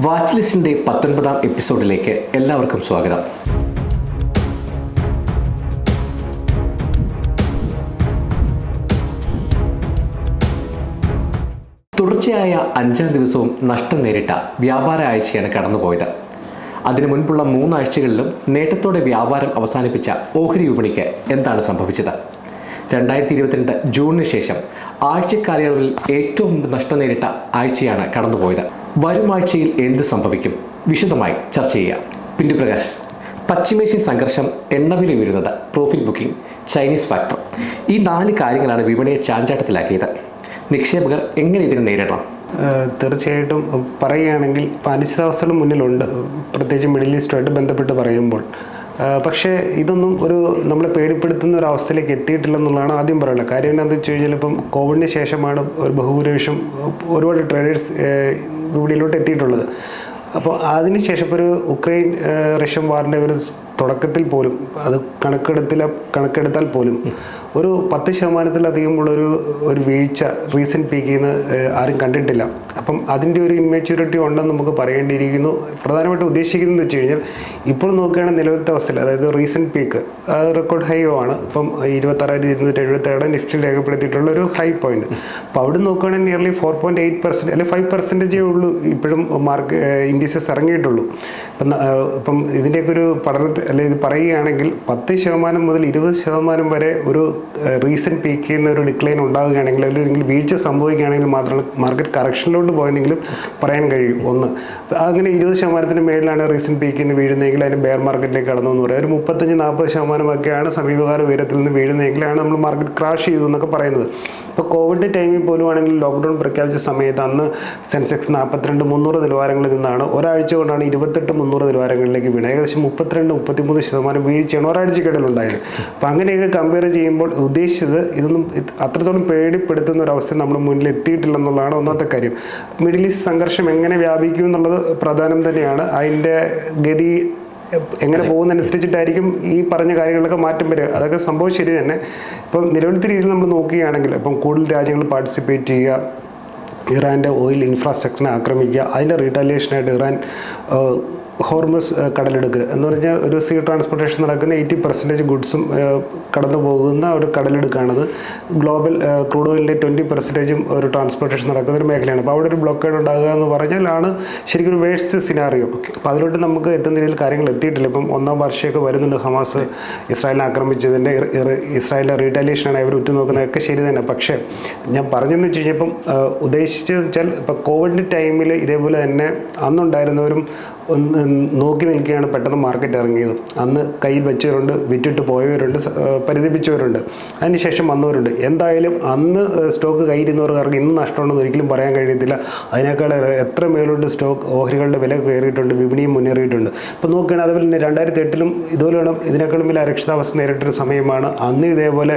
Watch ലിസ്റ്റിന്റെ പത്തൊൻപതാം എപ്പിസോഡിലേക്ക് എല്ലാവർക്കും സ്വാഗതം. തുടർച്ചയായ അഞ്ചാം ദിവസവും നഷ്ടം നേരിട്ട വ്യാപാര ആഴ്ചയാണ് കടന്നുപോയത്. അതിനു മുൻപുള്ള മൂന്നാഴ്ചകളിലും നേട്ടത്തോടെ വ്യാപാരം അവസാനിപ്പിച്ച ഓഹരി വിപണിക്ക് എന്താണ് സംഭവിച്ചത്? രണ്ടായിരത്തി ഇരുപത്തിരണ്ട് ജൂണിന് ശേഷം ആഴ്ചക്കാലയളവിൽ ഏറ്റവും നഷ്ടം നേരിട്ട ആഴ്ചയാണ് കടന്നുപോയത്. വരും ആഴ്ചയിൽ എന്ത് സംഭവിക്കും? വിശദമായി ചർച്ച ചെയ്യാം. പിന്റു പ്രകാശ് പശ്ചിമേഷ്യൻ സംഘർഷം എണ്ണവില ഉയരുന്നത് പ്രോഫിറ്റ് ബുക്കിംഗ് ചൈനീസ് ഫാക്ടർ ഈ നാല് കാര്യങ്ങളാണ് വിപണിയെ ചാഞ്ചാട്ടത്തിലാക്കിയത്. നിക്ഷേപകർ എങ്ങനെ ഇതിനെ നേരിടണം? തീർച്ചയായിട്ടും പറയുകയാണെങ്കിൽ ഇപ്പോൾ മുന്നിലുണ്ട്. പ്രത്യേകിച്ച് മിഡിൽ ഈസ്റ്റുമായിട്ട് ബന്ധപ്പെട്ട് പറയുമ്പോൾ. പക്ഷേ ഇതൊന്നും ഒരു നമ്മളെ പേടിപ്പെടുത്തുന്ന ഒരു അവസ്ഥയിലേക്ക് എത്തിയിട്ടില്ലെന്നുള്ളതാണ് ആദ്യം പറയുന്നത് കാര്യം എന്താണെന്ന് വെച്ച് കഴിഞ്ഞാൽ ഇപ്പം കോവിഡിന് ശേഷമാണ് ഒരു ബഹുഭൂരിപക്ഷം ഒരുപാട് ട്രേഡേഴ്സ് വിപണിയിലോട്ട് എത്തിയിട്ടുള്ളത്. അപ്പോൾ അതിനുശേഷം ഇപ്പോൾ ഒരു ഉക്രൈൻ റഷ്യൻ വാറിന്റെ ഒരു തുടക്കത്തിൽ പോലും അത് കണക്കെടുത്തില്ല കണക്കെടുത്താൽ പോലും ഒരു പത്ത് ശതമാനത്തിലധികമുള്ളൊരു ഒരു വീഴ്ച റീസെന്റ് പീക്കിൽ നിന്ന് ആരും കണ്ടിട്ടില്ല. അപ്പം അതിന്റെ ഒരു ഇമ്മച്യൂരിറ്റി ഉണ്ടെന്ന് നമുക്ക് പറയേണ്ടിയിരിക്കുന്നു. പ്രധാനമായിട്ടും ഉദ്ദേശിക്കുന്നത് വെച്ച് കഴിഞ്ഞാൽ ഇപ്പോൾ നോക്കുകയാണെങ്കിൽ നിലവിലത്തെ അവസ്ഥയിൽ അതായത് റീസെന്റ് പീക്ക് അത് റെക്കോർഡ് ഹൈ ആണ്. ഇപ്പം ഇരുപത്താറായിരത്തി ഇരുന്നൂറ്റി എഴുപത്തേഴ് നിഫ്റ്റി രേഖപ്പെടുത്തിയിട്ടുള്ള ഒരു ഹൈ പോയിന്റ് അപ്പോൾ അവിടെ നോക്കുകയാണെങ്കിൽ nearly four point eight percent അല്ലെങ്കിൽ ഫൈവ് പെർസെന്റേജേ ഉള്ളൂ ഇപ്പോഴും മാർക്ക് ഇൻഡീസസ് ഇറങ്ങിയിട്ടുള്ളൂ. ഇപ്പം ഇപ്പം ഇതിന്റെയൊക്കെ ഒരു പഠനത്തിൽ അല്ലെങ്കിൽ ഇത് പറയുകയാണെങ്കിൽ പത്ത് ശതമാനം മുതൽ ഇരുപത് ശതമാനം വരെ ഒരു റീസെന്റ് പീക്കിൽ നിന്ന് ഒരു ഡിക്ലൈൻ ഉണ്ടാവുകയാണെങ്കിൽ അല്ലെങ്കിൽ വീഴ്ച സംഭവിക്കുകയാണെങ്കിൽ മാത്രമാണ് മാർക്കറ്റ് കറക്ഷനിലോട്ട് പോയെന്നെങ്കിലും പറയാൻ കഴിയും. ഒന്ന് അങ്ങനെ ഇരുപത് ശതമാനത്തിന് മേളിലാണ് റീസെന്റ് പീക്കിൽ നിന്ന് വീഴുന്നതെങ്കിൽ അതിന് ബെയർ മാർക്കറ്റിലേക്ക് കടന്നു എന്ന് പറയാം. ഒരു മുപ്പത്തഞ്ച് നാൽപ്പത് ശതമാനമൊക്കെയാണ് സമീപകാല ഉയരത്തിൽ നിന്ന് വീഴുന്നതെങ്കിലാണ് നമ്മൾ മാർക്കറ്റ് ക്രാഷ് ചെയ്തു എന്നൊക്കെ പറയുന്നത്. ഇപ്പോൾ കോവിഡ് ടൈമിൽ പോലും ആണെങ്കിൽ ലോക്ക്ഡൗൺ പ്രഖ്യാപിച്ച സമയത്ത് അന്ന് സെൻസെക്സ് നാൽപ്പത്തിരണ്ട് മുന്നൂറ് നിലവാരങ്ങളിൽ നിന്നാണ് ഒരാഴ്ച കൊണ്ടാണ് ഇരുപത്തെട്ട് മുന്നൂറ് നിലവാരങ്ങളിലേക്ക് വീണത്. ഏകദേശം മുപ്പത്തിരണ്ട് മുപ്പത്തിമൂന്ന് ശതമാനം വീഴ്ചയാണ് ഒരാഴ്ചക്കിടയിൽ ഉണ്ടായത്. അപ്പോൾ അങ്ങനെയൊക്കെ കമ്പയർ ചെയ്യുമ്പോൾ ഉദ്ദേശിച്ചത് ഇതൊന്നും അത്രത്തോളം പേടിപ്പെടുത്തുന്ന ഒരു അവസ്ഥ നമ്മുടെ മുന്നിൽ എത്തിയിട്ടില്ലെന്നുള്ളതാണ് ഒന്നാമത്തെ കാര്യം. മിഡിൽ ഈസ്റ്റ് സംഘർഷം എങ്ങനെ വ്യാപിക്കും എന്നുള്ളത് പ്രധാനം തന്നെയാണ്. അതിന്റെ ഗതി എങ്ങനെ പോകുന്നതനുസരിച്ചിട്ടായിരിക്കും ഈ പറഞ്ഞ കാര്യങ്ങളൊക്കെ മാറ്റം വരിക. അതൊക്കെ സംഭവം ശരി തന്നെ. ഇപ്പം നിലവിലത്തെ രീതിയിൽ നമ്മൾ നോക്കുകയാണെങ്കിൽ ഇപ്പം കൂടുതൽ രാജ്യങ്ങൾ പാർട്ടിസിപ്പേറ്റ് ചെയ്യുക ഇറാന്റെ ഓയിൽ ഇൻഫ്രാസ്ട്രക്ചറിനെ ആക്രമിക്കുക അതിന്റെ റീറ്റാലിയേഷനായിട്ട് ഇറാൻ ഹോർമസ് കടലെടുക്കൽ എന്ന് പറഞ്ഞാൽ ഒരു സീ ട്രാൻസ്പോർട്ടേഷൻ നടക്കുന്ന എയ്റ്റി പെർസെന്റേജ് ഗുഡ്സും കടന്നു പോകുന്ന ഒരു കടലെടുക്കാണത്. ഗ്ലോബൽ ക്രൂഡ് ഓയിലിന്റെ ട്വന്റി പെർസെന്റേജും ഒരു ട്രാൻസ്പോർട്ടേഷൻ നടക്കുന്ന ഒരു മേഖലയാണ്. അപ്പോൾ അവിടെ ഒരു ബ്ലോക്കേഡ് ഉണ്ടാകുക എന്ന് പറഞ്ഞാലാണ് ശരിക്കും ഒരു വേസ്റ്റ് സിനാറിയോ. അപ്പോൾ അതിലോട്ട് നമുക്ക് എത്തുന്ന രീതിയിൽ കാര്യങ്ങൾ എത്തിയിട്ടില്ല. ഇപ്പം ഒന്നാം വർഷമൊക്കെ വരുന്നുണ്ട് ഹമാസ് ഇസ്രായേലിനെ ആക്രമിച്ചതിന്റെ ഇസ്രായേലിന്റെ റീറ്റാലിയേഷനാണ് അവർ ഉറ്റുനോക്കുന്നതൊക്കെ ശരി തന്നെ. പക്ഷേ ഞാൻ പറഞ്ഞതെന്ന് വെച്ച് കഴിഞ്ഞപ്പം ഉദ്ദേശിച്ചത് വെച്ചാൽ ഇപ്പോൾ കോവിഡിന്റെ ടൈമിൽ ഇതേപോലെ തന്നെ അന്നുണ്ടായിരുന്നവരും ഒന്ന് നോക്കി നിൽക്കുകയാണ് പെട്ടെന്ന് മാർക്കറ്റ് ഇറങ്ങിയത്. അന്ന് കയ്യിൽ വെച്ചവരുണ്ട് വിറ്റിട്ട് പോയവരുണ്ട് പരിധിപ്പിച്ചവരുണ്ട് അതിനുശേഷം വന്നവരുണ്ട്. എന്തായാലും അന്ന് സ്റ്റോക്ക് കയ്യിരുന്നവർക്ക് ഇന്ന് നഷ്ടമുണ്ടെന്ന് ഒരിക്കലും പറയാൻ കഴിയത്തില്ല. അതിനേക്കാൾ എത്ര മേലോട്ട് സ്റ്റോക്ക് ഓഹരികളുടെ വില കയറിയിട്ടുണ്ട് വിപണിയും മുന്നേറിയിട്ടുണ്ട്. ഇപ്പോൾ നോക്കുകയാണെങ്കിൽ അതുപോലെ തന്നെ രണ്ടായിരത്തി എട്ടിലും ഇതുപോലെയാണ് ഇതിനേക്കാളും വലിയ അരക്ഷിതാവസ്ഥ നേരിട്ടൊരു സമയമാണ്. അന്ന് ഇതേപോലെ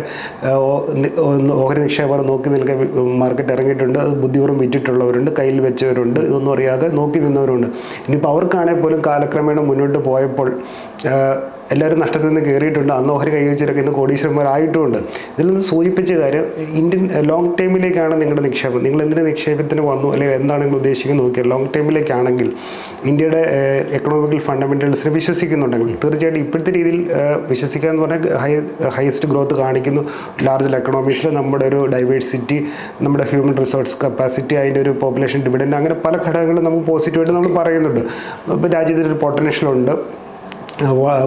ഓഹരി നിക്ഷേപകർ നോക്കി നിൽക്കാൻ മാർക്കറ്റ് ഇറങ്ങിയിട്ടുണ്ട്. അത് ബുദ്ധിപൂർവം വിറ്റിട്ടുള്ളവരുണ്ട് കയ്യിൽ വെച്ചവരുണ്ട്. ഇതൊന്നും അറിയാതെ നോക്കി നിന്നവരുണ്ട്. ഇനിയിപ്പോൾ അവർക്കാണെങ്കിൽ പോലും കാലക്രമേണ മുന്നോട്ട് പോയപ്പോൾ എല്ലാവരും നഷ്ടത്തിൽ നിന്ന് കയറിയിട്ടുണ്ട് അന്ന് ഓഹരി കൈവച്ചിട്ടൊക്കെ ഇന്ന് കോടീശ്വരന്മാരായിട്ടുമുണ്ട്. ഇതിൽ നിന്ന് സൂചിപ്പിച്ച കാര്യം ഇന്ത്യൻ ലോങ് ടൈമിലേക്കാണ് നിങ്ങളുടെ നിക്ഷേപം. നിങ്ങൾ എന്തിനു നിക്ഷേപത്തിന് വന്നു? അല്ലെങ്കിൽ എന്താണ് നിങ്ങൾ ഉദ്ദേശിക്കുന്നത് നോക്കിയാൽ ലോങ് ടൈമിലേക്കാണെങ്കിൽ ഇന്ത്യയുടെ എക്കണോമിക്കൽ ഫണ്ടമെന്റൽസിനെ വിശ്വസിക്കുന്നുണ്ടെങ്കിൽ തീർച്ചയായിട്ടും ഇപ്പോഴത്തെ രീതിയിൽ വിശ്വസിക്കുക എന്ന് പറഞ്ഞാൽ ഹൈ ഹയസ്റ്റ് ഗ്രോത്ത് കാണിക്കുന്നു. ലാർജ് എക്കണോമിക്സിൽ നമ്മുടെ ഒരു ഡൈവേഴ്സിറ്റി നമ്മുടെ ഹ്യൂമൻ റിസോഴ്സ് കപ്പാസിറ്റി അതിന്റെ ഒരു പോപ്പുലേഷൻ ഡിവിഡൻഡ് അങ്ങനെ പല ഘടകങ്ങളും നമുക്ക് പോസിറ്റീവായിട്ട് നമ്മൾ പറയുന്നുണ്ട്. ഇപ്പോൾ ഒരു പൊട്ടൻഷ്യലുണ്ട്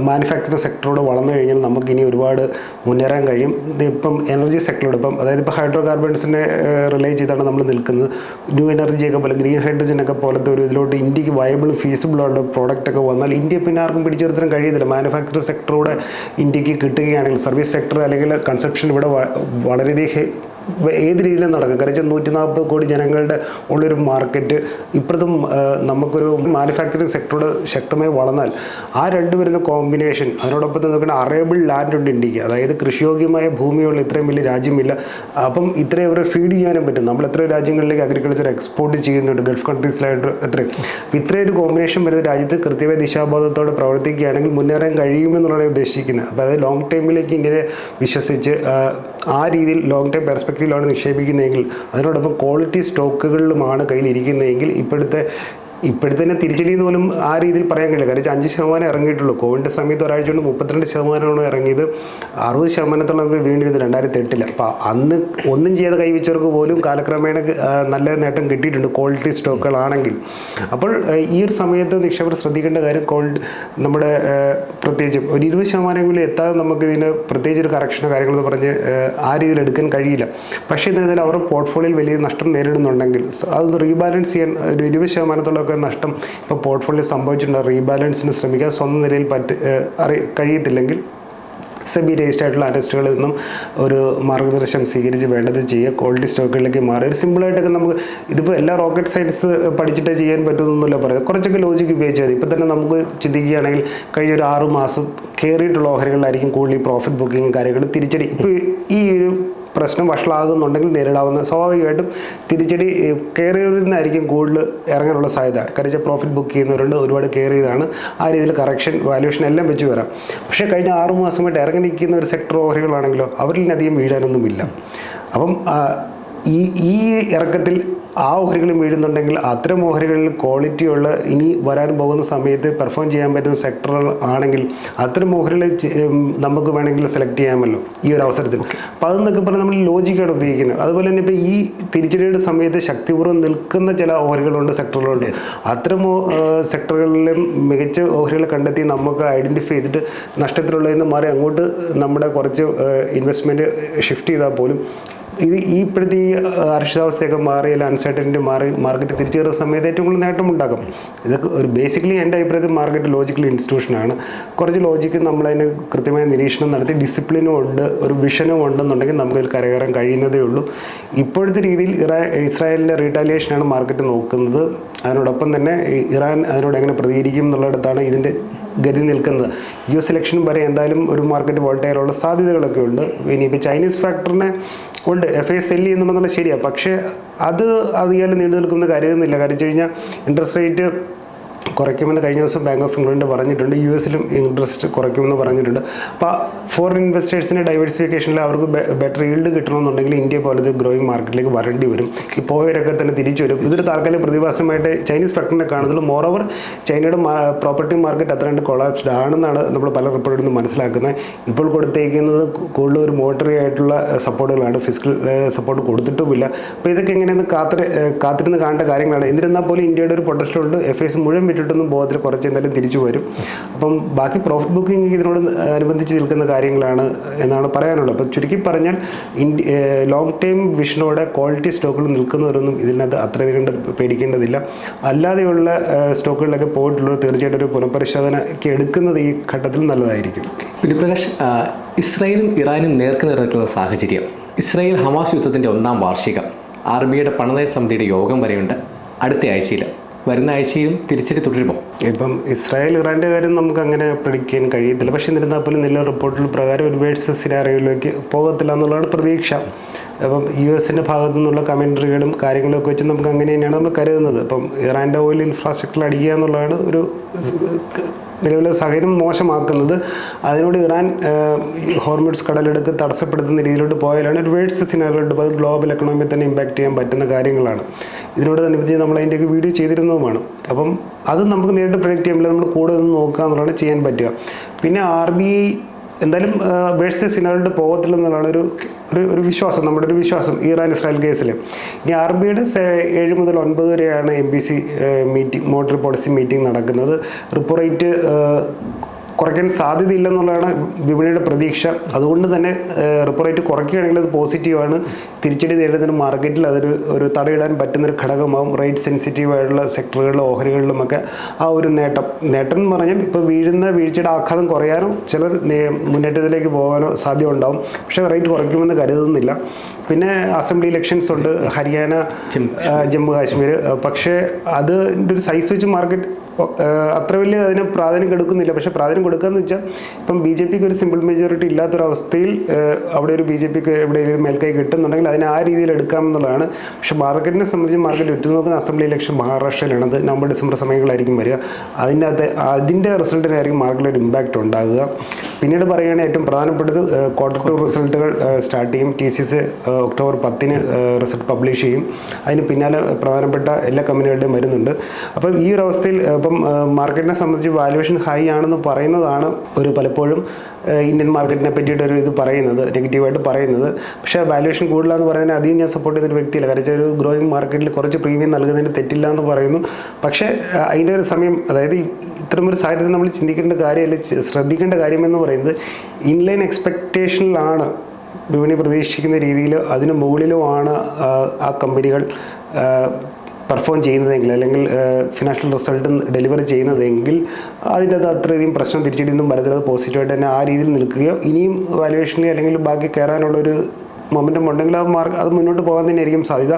മാനുഫാക്ചറിങ് സെക്ടറോട് വളർന്നു കഴിഞ്ഞാൽ നമുക്ക് ഇനി ഒരുപാട് മുന്നേറാൻ കഴിയും. ഇപ്പം എനർജി സെക്ടറോട് ഇപ്പം അതായത് ഇപ്പോൾ ഹൈഡ്രോ കാർബൺസിനെ റിലേ ചെയ്താണ് നമ്മൾ നിൽക്കുന്നത്. ന്യൂ എനർജിയൊക്കെ പോലെ ഗ്രീൻ ഹൈഡ്രജനൊക്കെ പോലത്തെ ഒരു ഇതിലോട്ട് ഇന്ത്യയ്ക്ക് വയബിളും ഫീസിബിളുള്ള പ്രോഡക്റ്റ് ഒക്കെ വന്നാൽ ഇന്ത്യ പിന്നെ ആർക്കും പിടിച്ചെടുത്തിനും കഴിയത്തില്ല മാനുഫാക്ചറിങ് സെക്ടറോടെ ഇന്ത്യയ്ക്ക് കിട്ടുകയാണെങ്കിൽ സർവീസ് സെക്ടർ അല്ലെങ്കിൽ കൺസെപ്ഷൻ ഇവിടെ വളരെയധികം ഏത് രീതിയിലും നടക്കും. കാരണം വെച്ചാൽ നൂറ്റി നാൽപ്പത് കോടി ജനങ്ങളുടെ ഉള്ളൊരു മാർക്കറ്റ് ഇപ്പോഴത്തും നമുക്കൊരു മാനുഫാക്ചറിങ് സെക്ടറോട് ശക്തമായി വളർന്നാൽ ആ രണ്ട് വരുന്ന കോമ്പിനേഷൻ അതിനോടൊപ്പം നോക്കുന്ന അറേബിൾ ലാൻഡ് ഉണ്ട് ഇന്ത്യയ്ക്ക്. അതായത് കൃഷിയോഗ്യമായ ഭൂമിയുള്ള ഇത്രയും വലിയ രാജ്യമില്ല. അപ്പം ഇത്രയും അവരെ ഫീഡ് ചെയ്യാനും പറ്റും. നമ്മൾ എത്ര രാജ്യങ്ങളിലേക്ക് അഗ്രികൾച്ചർ എക്സ്പോർട്ട് ചെയ്യുന്നുണ്ട്. ഗൾഫ് കൺട്രീസിലായിട്ട് എത്രയും ഇത്രയും ഒരു കോമ്പിനേഷൻ വരുന്ന രാജ്യത്ത് കൃത്യമായ ദിശാബോധത്തോടെ പ്രവർത്തിക്കുകയാണെങ്കിൽ മുന്നേറാൻ കഴിയുമെന്നുള്ളതാണ് ഉദ്ദേശിക്കുന്നത്. അപ്പോൾ അത് ലോങ് ടൈമിലേക്ക് ഇന്ത്യയെ വിശ്വസിച്ച് ആ, രീതിയിൽ ലോങ് ടൈം പെർസ്പെക്റ്റീവിലാണ് നിക്ഷേപിക്കുന്നതെങ്കിൽ അതിനോടൊപ്പം ക്വാളിറ്റി സ്റ്റോക്കുകളിലുമാണ് കയ്യിലിരിക്കുന്നതെങ്കിൽ ഇപ്പോഴത്തെ ഇപ്പോഴത്തെ തന്നെ തിരിച്ചടി എന്ന് പോലും ആ രീതിയിൽ പറയാൻ കഴിയില്ല. വെച്ചാൽ അഞ്ച് ശതമാനം ഇറങ്ങിയിട്ടുള്ളൂ. കോവിഡിന്റെ സമയത്ത് ഒരാഴ്ച കൊണ്ട് മുപ്പത്തിരണ്ട് ശതമാനമാണ് ഇറങ്ങിയത്. അറുപത് ശതമാനത്തോളം വീണ്ടിരുന്നത് രണ്ടായിരത്തി എട്ടിൽ അപ്പോൾ അന്ന് ഒന്നും ചെയ്യാതെ കൈവച്ചവർക്ക് പോലും കാലക്രമേണ നല്ല നേട്ടം കിട്ടിയിട്ടുണ്ട് ക്വാളിറ്റി സ്റ്റോക്കുകളാണെങ്കിൽ. അപ്പോൾ ഈ ഒരു സമയത്ത് നിക്ഷേപർ ശ്രദ്ധിക്കേണ്ട കാര്യം കോൾഡ് നമ്മുടെ പ്രത്യേകിച്ചും ഒരു ഇരുപത് ശതമാനമെങ്കിലും എത്താതെ നമുക്ക് ഇതിന് പ്രത്യേകിച്ച് ഒരു കറക്ഷനോ കാര്യങ്ങളെന്ന് പറഞ്ഞ് ആ, രീതിയിൽ എടുക്കാൻ കഴിയില്ല. പക്ഷേ എന്നിരുന്നാലും അവരുടെ പോർട്ട്ഫോളിയോയിൽ വലിയ നഷ്ടം നേരിടുന്നുണ്ടെങ്കിൽ അതൊന്ന് റീബാലൻസ് ചെയ്യാൻ ഒരു ഇരുപത് ശതമാനത്തോളമൊക്കെ നഷ്ടം ഇപ്പോൾ പോർട്ട്ഫോളിയോ സംഭവിച്ചിട്ടുണ്ട്? റീബാലൻസിന് ശ്രമിക്കുക സ്വന്തം നിലയിൽ പറ്റ് അറി കഴിയത്തില്ലെങ്കിൽ സെബി രജിസ്റ്റർ ആയിട്ടുള്ള അറസ്റ്റുകളിൽ നിന്നും ഒരു മാർഗനിർദ്ദേശം സ്വീകരിച്ച് വേണ്ടത് ചെയ്യുക. ക്വാളിറ്റി സ്റ്റോക്കുകളിലേക്ക് മാറി ഒരു സിമ്പിളായിട്ടൊക്കെ നമുക്ക് ഇതിപ്പോൾ എല്ലാ റോക്കറ്റ് സയൻസ് പഠിച്ചിട്ട് ചെയ്യാൻ പറ്റുമെന്നൊന്നുമില്ല പറയുന്നത് കുറച്ചൊക്കെ ലോജിക്ക് ഉപയോഗിച്ചാൽ മതി. ഇപ്പം തന്നെ നമുക്ക് ചിന്തിക്കുകയാണെങ്കിൽ കഴിഞ്ഞ ഒരു ആറ് മാസം കയറിയിട്ടുള്ള ഓഹരികളിലായിരിക്കും കൂടുതൽ പ്രോഫിറ്റ് ബുക്കിങ്ങും കാര്യങ്ങളും തിരിച്ചടി. ഇപ്പോൾ ഈ ഒരു പ്രശ്നം വഷളാകുന്നുണ്ടെങ്കിൽ നേരിടാവുന്ന സ്വാഭാവികമായിട്ടും തിരിച്ചടി കയറിയവരിൽ നിന്നായിരിക്കും കൂടുതൽ ഇറങ്ങാനുള്ള സാധ്യത. കരിച്ച പ്രോഫിറ്റ് ബുക്ക് ചെയ്യുന്നവരുണ്ട് ഒരുപാട് കയറിയതാണ് ആ രീതിയിൽ കറക്ഷൻ വാല്യൂഷൻ എല്ലാം വെച്ച് വരാം. പക്ഷേ കഴിഞ്ഞ ആറുമാസമായിട്ട് ഇറങ്ങി നിൽക്കുന്ന ഒരു സെക്ടർ ഓഹരികളാണെങ്കിലോ അവരിൽ നിന്നധികം വീഴാനൊന്നുമില്ല. അപ്പം ഈ ഈ ഇറക്കത്തിൽ ആ ഓഹരികളും വീഴുന്നുണ്ടെങ്കിൽ അത്തരം ഓഹരികളിൽ ക്വാളിറ്റിയുള്ള ഇനി വരാൻ പോകുന്ന സമയത്ത് പെർഫോം ചെയ്യാൻ പറ്റുന്ന സെക്ടറുകൾ ആണെങ്കിൽ അത്തരം ഓഹരികൾ നമുക്ക് വേണമെങ്കിൽ സെലക്ട് ചെയ്യാമല്ലോ ഈ ഒരു അവസരത്തിൽ. അപ്പോൾ അതെന്നൊക്കെ പറഞ്ഞാൽ നമ്മൾ ലോജിക്കാണ് ഉപയോഗിക്കുന്നത്. അതുപോലെ തന്നെ ഇപ്പോൾ ഈ തിരിച്ചടിയുടെ സമയത്ത് ശക്തിപൂർവം നിൽക്കുന്ന ചില ഓഹരികളുണ്ട് സെക്ടറുകളുണ്ട് അത്തരം സെക്ടറുകളിലും മികച്ച ഓഹരികൾ കണ്ടെത്തി നമുക്ക് ഐഡന്റിഫൈ ചെയ്തിട്ട് നഷ്ടത്തിലുള്ളതിൽ നിന്ന് മാറി അങ്ങോട്ട് നമ്മുടെ കുറച്ച് ഇൻവെസ്റ്റ്മെന്റ് ഷിഫ്റ്റ് ചെയ്താൽ പോലും ഇത് ഈ ഇപ്പോഴത്തെ ഈ അരക്ഷിതാവസ്ഥയൊക്കെ മാറി അല്ല അൺസർട്ടനിറ്റി മാറി മാർക്കറ്റ് തിരിച്ചു കയറുന്ന സമയത്ത് ഏറ്റവും കൂടുതൽ നേട്ടം ഉണ്ടാക്കും ഇതൊക്കെ ഒരു ബേസിക്കലി എന്റെ അഭിപ്രായത്തിൽ മാർക്കറ്റ് ലോജിക്കൽ ഇൻസ്റ്റിറ്റ്യൂഷനാണ് കുറച്ച് ലോജിക്ക് നമ്മളതിന് കൃത്യമായ നിരീക്ഷണം നടത്തി ഡിസിപ്ലിനും ഉണ്ട് ഒരു വിഷനും ഉണ്ടെന്നുണ്ടെങ്കിൽ നമുക്ക് ഇതിൽ കരകയറാൻ കഴിയുന്നതേ ഉള്ളൂ. ഇപ്പോഴത്തെ രീതിയിൽ ഇറാ ഇസ്രായേലിന്റെ റീറ്റാലിയേഷനാണ് മാർക്കറ്റ് നോക്കുന്നത്. അതിനോടൊപ്പം തന്നെ ഇറാൻ അതിനോട് എങ്ങനെ പ്രതികരിക്കും എന്നുള്ളിടത്താണ് ഇതിന്റെ ഗതി നിൽക്കുന്നത്. യു എസ് ഇലക്ഷൻ വരെ എന്തായാലും ഒരു മാർക്കറ്റ് വോൾട്ടയറുള്ള സാധ്യതകളൊക്കെ ഉണ്ട്. ഇനിയിപ്പോൾ ചൈനീസ് ഫാക്ടറിനെ ഉണ്ട്. എഫ് ഐ സെല്ല് ചെയ്യുന്നുണ്ടെന്നുള്ള ശരിയാണ് പക്ഷേ അത് അധികം നീണ്ടു നിൽക്കുന്ന കാര്യമൊന്നുമില്ല. കാര്യം വെച്ച് കഴിഞ്ഞാൽ ഇൻട്രസ്റ്റ് റേറ്റ് കുറയ്ക്കുമെന്ന് കഴിഞ്ഞ ദിവസം ബാങ്ക് ഓഫ് ഇംഗ്ലണ്ട് പറഞ്ഞിട്ടുണ്ട്. യു എസിലും ഇൻട്രസ്റ്റ് കുറയ്ക്കുമെന്ന് പറഞ്ഞിട്ടുണ്ട്. അപ്പോൾ ഫോറിൻ ഇൻവെസ്റ്റേഴ്സിന് ഡൈവേഴ്സിഫിക്കേഷനിൽ അവർക്ക് ബെറ്റർ ഈൽഡ് കിട്ടണമെന്നുണ്ടെങ്കിൽ ഇന്ത്യ പോലത്തെ ഗ്രോയിങ് മാർക്കറ്റിലേക്ക് വരേണ്ടി വരും. ഈ പോയവരൊക്കെ തന്നെ തിരിച്ചു വരും. ഇതൊരു താൽക്കാലിക പ്രതിഭാസമായിട്ട് ചൈനീസ് ഫാക്ടറിനെ കാണുന്നുള്ളൂ. മോറോവർ ചൈനയുടെ പ്രോപ്പർട്ടി മാർക്കറ്റ് അത്ര കൊളാപ്സ്ഡ് ആണെന്നാണ് നമ്മൾ പല റിപ്പോർട്ടിൽ നിന്ന് മനസ്സിലാക്കുന്നത്. ഇപ്പോൾ കൊടുത്തേക്കുന്നത് കൂടുതൽ ഒരു മോട്ടറി ആയിട്ടുള്ള സപ്പോർട്ടുകളാണ് ഫിസിക്കൽ സപ്പോർട്ട് കൊടുത്തിട്ടുമില്ല. അപ്പോൾ ഇതൊക്കെ എങ്ങനെയെന്ന് കാത്തിരി കാത്തിരുന്ന് കാണേണ്ട കാര്യങ്ങളാണ്. എന്നിരുന്നാൽ പോലും ഇന്ത്യയുടെ ഒരു പൊട്ടൻഷ്യൽ ഉണ്ട്. എഫ് ഐസ് മുഴുവൻ വിട്ടിട്ടൊന്നും ബോധത്തിൽ കുറച്ച് എന്തായാലും തിരിച്ചു വരും. അപ്പം ബാക്കി പ്രോഫിറ്റ് ബുക്കിംഗ് ഇതിനോട് അനുബന്ധിച്ച് നിൽക്കുന്ന കാര്യങ്ങളാണ് എന്നാണ് പറയാനുള്ളത്. അപ്പോൾ ചുരുക്കി പറഞ്ഞാൽ ഇന്ത്യ ലോങ് ടൈം വിഷനോടെ ക്വാളിറ്റി സ്റ്റോക്കുകൾ നിൽക്കുന്നവരൊന്നും ഇതിനകത്ത് അത്രയധികം കണ്ട് പേടിക്കേണ്ടതില്ല. അല്ലാതെയുള്ള സ്റ്റോക്കുകളിലൊക്കെ പോയിട്ടുള്ളവർ തീർച്ചയായിട്ടും ഒരു പുനഃപരിശോധനയ്ക്ക് എടുക്കുന്നത് ഈ ഘട്ടത്തിൽ നല്ലതായിരിക്കും. പിന്നെ പ്രകാശ് ഇസ്രായേലും ഇറാനും നേർക്ക് നേർ സാഹചര്യം. ഇസ്രായേൽ ഹമാസ് യുദ്ധത്തിന്റെ ഒന്നാം വാർഷികം. ആർ ബിയുടെ പണനയ സമിതിയുടെ യോഗം വരെയുണ്ട്. അടുത്ത ആഴ്ചയിൽ വരുന്ന ആഴ്ചയും തിരിച്ചടി തുടരുമോ? ഇപ്പം ഇസ്രായേൽ ഇറാന്റെ കാര്യം നമുക്ക് അങ്ങനെ പഠിക്കാൻ ചെയ്യാൻ കഴിയത്തില്ല. പക്ഷെ എന്നിരുന്നാൽ പോലും നില റിപ്പോർട്ടുകൾ പ്രകാരം ഒരു വേഴ്സസ് സിനാറിയോയിലേക്ക് പോകത്തില്ല എന്നുള്ളതാണ് പ്രതീക്ഷ. അപ്പം യു എസിന്റെ ഭാഗത്തു നിന്നുള്ള കമൻട്രികളും കാര്യങ്ങളൊക്കെ വെച്ച് നമുക്ക് അങ്ങനെ തന്നെയാണ് നമ്മൾ കരുതുന്നത്. അപ്പം ഇറാന്റെ ഓയിൽ ഇൻഫ്രാസ്ട്രക്ചർ അടിക്കുക എന്നുള്ളതാണ് ഒരു നിലവിലെ സാഹചര്യം മോശമാക്കുന്നത്. അതിനോട് ഇറാൻ ഹോർമിഡ്സ് കടലെടുക്ക് തടസ്സപ്പെടുത്തുന്ന രീതിയിലോട്ട് പോയാലാണ് ഒരു വേഴ്സ് സിനാറിലോട്ട് അത് ഗ്ലോബൽ എക്കണോമിയെ തന്നെ ഇമ്പാക്റ്റ് ചെയ്യാൻ പറ്റുന്ന കാര്യങ്ങളാണ്. ഇതിനോട് അനുബന്ധിച്ച് നമ്മൾ അതിന്റെയൊക്കെ വീഡിയോ ചെയ്തിരുന്നതുമാണ്. അപ്പം അത് നമുക്ക് നേരിട്ട് പ്രൊഡക്റ്റ് ചെയ്യുമ്പോൾ നമ്മൾ കൂടെ നിന്ന് നോക്കുക എന്നുള്ളതാണ് ചെയ്യാൻ പറ്റുക. പിന്നെ ആർ ബി ഐ എന്തായാലും വേഴ്സസ് പോകത്തില്ല പോകത്തില്ലെന്നുള്ളതാണ് ഒരു ഒരു ഒരു വിശ്വാസം നമ്മുടെ ഒരു വിശ്വാസം ഇറാൻ ഇസ്രായേൽ കേസിൽ ഇനി ആർ ബി ഐയുടെ ഏഴ് മുതൽ ഒൻപത് വരെയാണ് M B C meeting monetary policy meeting നടക്കുന്നത്. റിപ്പോ റേറ്റ് കുറയ്ക്കാൻ സാധ്യതയില്ലെന്നുള്ളതാണ് വിപണിയുടെ പ്രതീക്ഷ. അതുകൊണ്ട് തന്നെ റിപ്പോ റേറ്റ് കുറയ്ക്കുകയാണെങ്കിൽ അത് പോസിറ്റീവാണ് തിരിച്ചടി നേരിടുന്ന മാർക്കറ്റിൽ അതൊരു ഒരു തടയിടാൻ പറ്റുന്നൊരു ഘടകമാവും. റേറ്റ് സെൻസിറ്റീവ് ആയിട്ടുള്ള സെക്ടറുകളിലും ഓഹരികളിലുമൊക്കെ ആ ഒരു നേട്ടം. നേട്ടം എന്ന് പറഞ്ഞാൽ ഇപ്പോൾ വീഴുന്ന വീഴ്ചയുടെ ആഘാതം കുറയാനോ ചിലർ മുന്നേറ്റത്തിലേക്ക് പോകാനോ സാധ്യത ഉണ്ടാവും പക്ഷേ റേറ്റ് കുറയ്ക്കുമെന്ന് കരുതുന്നില്ല. പിന്നെ അസംബ്ലി ഇലക്ഷൻസ് ഉണ്ട്. ഹരിയാന ജമ്മു കാശ്മീർ. പക്ഷേ അതിന്റെ ഒരു സൈസ് വെച്ച് മാർക്കറ്റ് അത്ര വലിയ അതിന് പ്രാധാന്യം കൊടുക്കുന്നില്ല. പക്ഷെ പ്രാധാന്യം കൊടുക്കുക എന്ന് വെച്ചാൽ ഇപ്പം ബി ജെ പിക്ക് ഒരു സിമ്പിൾ മെജോറിറ്റി ഇല്ലാത്തൊരവസ്ഥയിൽ അവിടെ ഒരു ബി ജെ പിക്ക് എവിടെയെങ്കിലും മേൽക്കൈ കിട്ടുന്നുണ്ടെങ്കിൽ അതിനെ ആ രീതിയിൽ എടുക്കാമെന്നുള്ളതാണ് പക്ഷേ മാർക്കറ്റിനെ സംബന്ധിച്ച് മാർക്കറ്റ് ഉറ്റുനോക്കുന്ന അസംബ്ലി ഇലക്ഷൻ മഹാരാഷ്ട്രയിലാണ് അത് നവംബർ ഡിസംബർ സമയങ്ങളായിരിക്കും വരിക. അതിന്റെ അകത്ത് അതിന്റെ റിസൾട്ടിനായിരിക്കും മാർക്കറ്റിൽ ഒരു ഇമ്പാക്റ്റ് ഉണ്ടാകുക. പിന്നീട് പറയുകയാണെങ്കിൽ ഏറ്റവും പ്രധാനപ്പെട്ടത് ക്വാർട്ടർ ടു റിസൾട്ടുകൾ സ്റ്റാർട്ട് ചെയ്യും. ടി സി സി ഒക്ടോബർ പത്തിന് റിസൾട്ട് പബ്ലിഷ് ചെയ്യും. അതിന് പിന്നാലെ പ്രധാനപ്പെട്ട എല്ലാ കമ്പനികളുടെയും വരുന്നുണ്ട്. അപ്പം ഈ ഒരു അവസ്ഥയിൽ ഇപ്പം മാർക്കറ്റിനെ സംബന്ധിച്ച് വാല്യുവേഷൻ ഹൈ ആണെന്ന് പറയുന്നതാണ് ഒരു പലപ്പോഴും ഇന്ത്യൻ മാർക്കറ്റിനെ പറ്റിയിട്ട് ഒരു ഇത് പറയുന്നത് നെഗറ്റീവായിട്ട് പറയുന്നത്. പക്ഷേ വാല്യുവേഷൻ കൂടുതലാന്ന് പറയുന്നതിന് അധികം ഞാൻ സപ്പോർട്ട് ചെയ്തൊരു വ്യക്തിയില്ല. കാരണം ഒരു ഗ്രോയിങ് മാർക്കറ്റിൽ കുറച്ച് പ്രീമിയം നൽകുന്നതിന് തെറ്റില്ല എന്ന് പറയുന്നു. പക്ഷേ അതിന്റെ ഒരു സമയം അതായത് ഇത്തരമൊരു സാഹചര്യത്തിൽ നമ്മൾ ചിന്തിക്കേണ്ട കാര്യമല്ല ശ്രദ്ധിക്കേണ്ട കാര്യമെന്ന് പറയുന്നത് ഇൻലൈൻ എക്സ്പെക്റ്റേഷനിലാണ് വിപണി പ്രതീക്ഷിക്കുന്ന രീതിയിൽ അതിന് മുകളിലുമാണ് ആണ് ആ കമ്പനികൾ പെർഫോം ചെയ്യുന്നതെങ്കിൽ അല്ലെങ്കിൽ ഫിനാൻഷ്യൽ റിസൾട്ട് ഡെലിവർ ചെയ്യുന്നതെങ്കിൽ അതിന്റെ അത് അത്രയധികം പ്രശ്നം തിരിച്ചടിയൊന്നും വരത്തില്ല അത് പോസിറ്റീവായിട്ട് തന്നെ ആ രീതിയിൽ നിൽക്കുകയോ ഇനിയും വാലുവേഷനിൽ അല്ലെങ്കിൽ ബാക്കി കയറാനുള്ളൊരു മൊമെന്റം ഉണ്ടെങ്കിൽ അത് മാർക്ക് അത് മുന്നോട്ട് പോകാൻ തന്നെ ആയിരിക്കും സാധ്യത.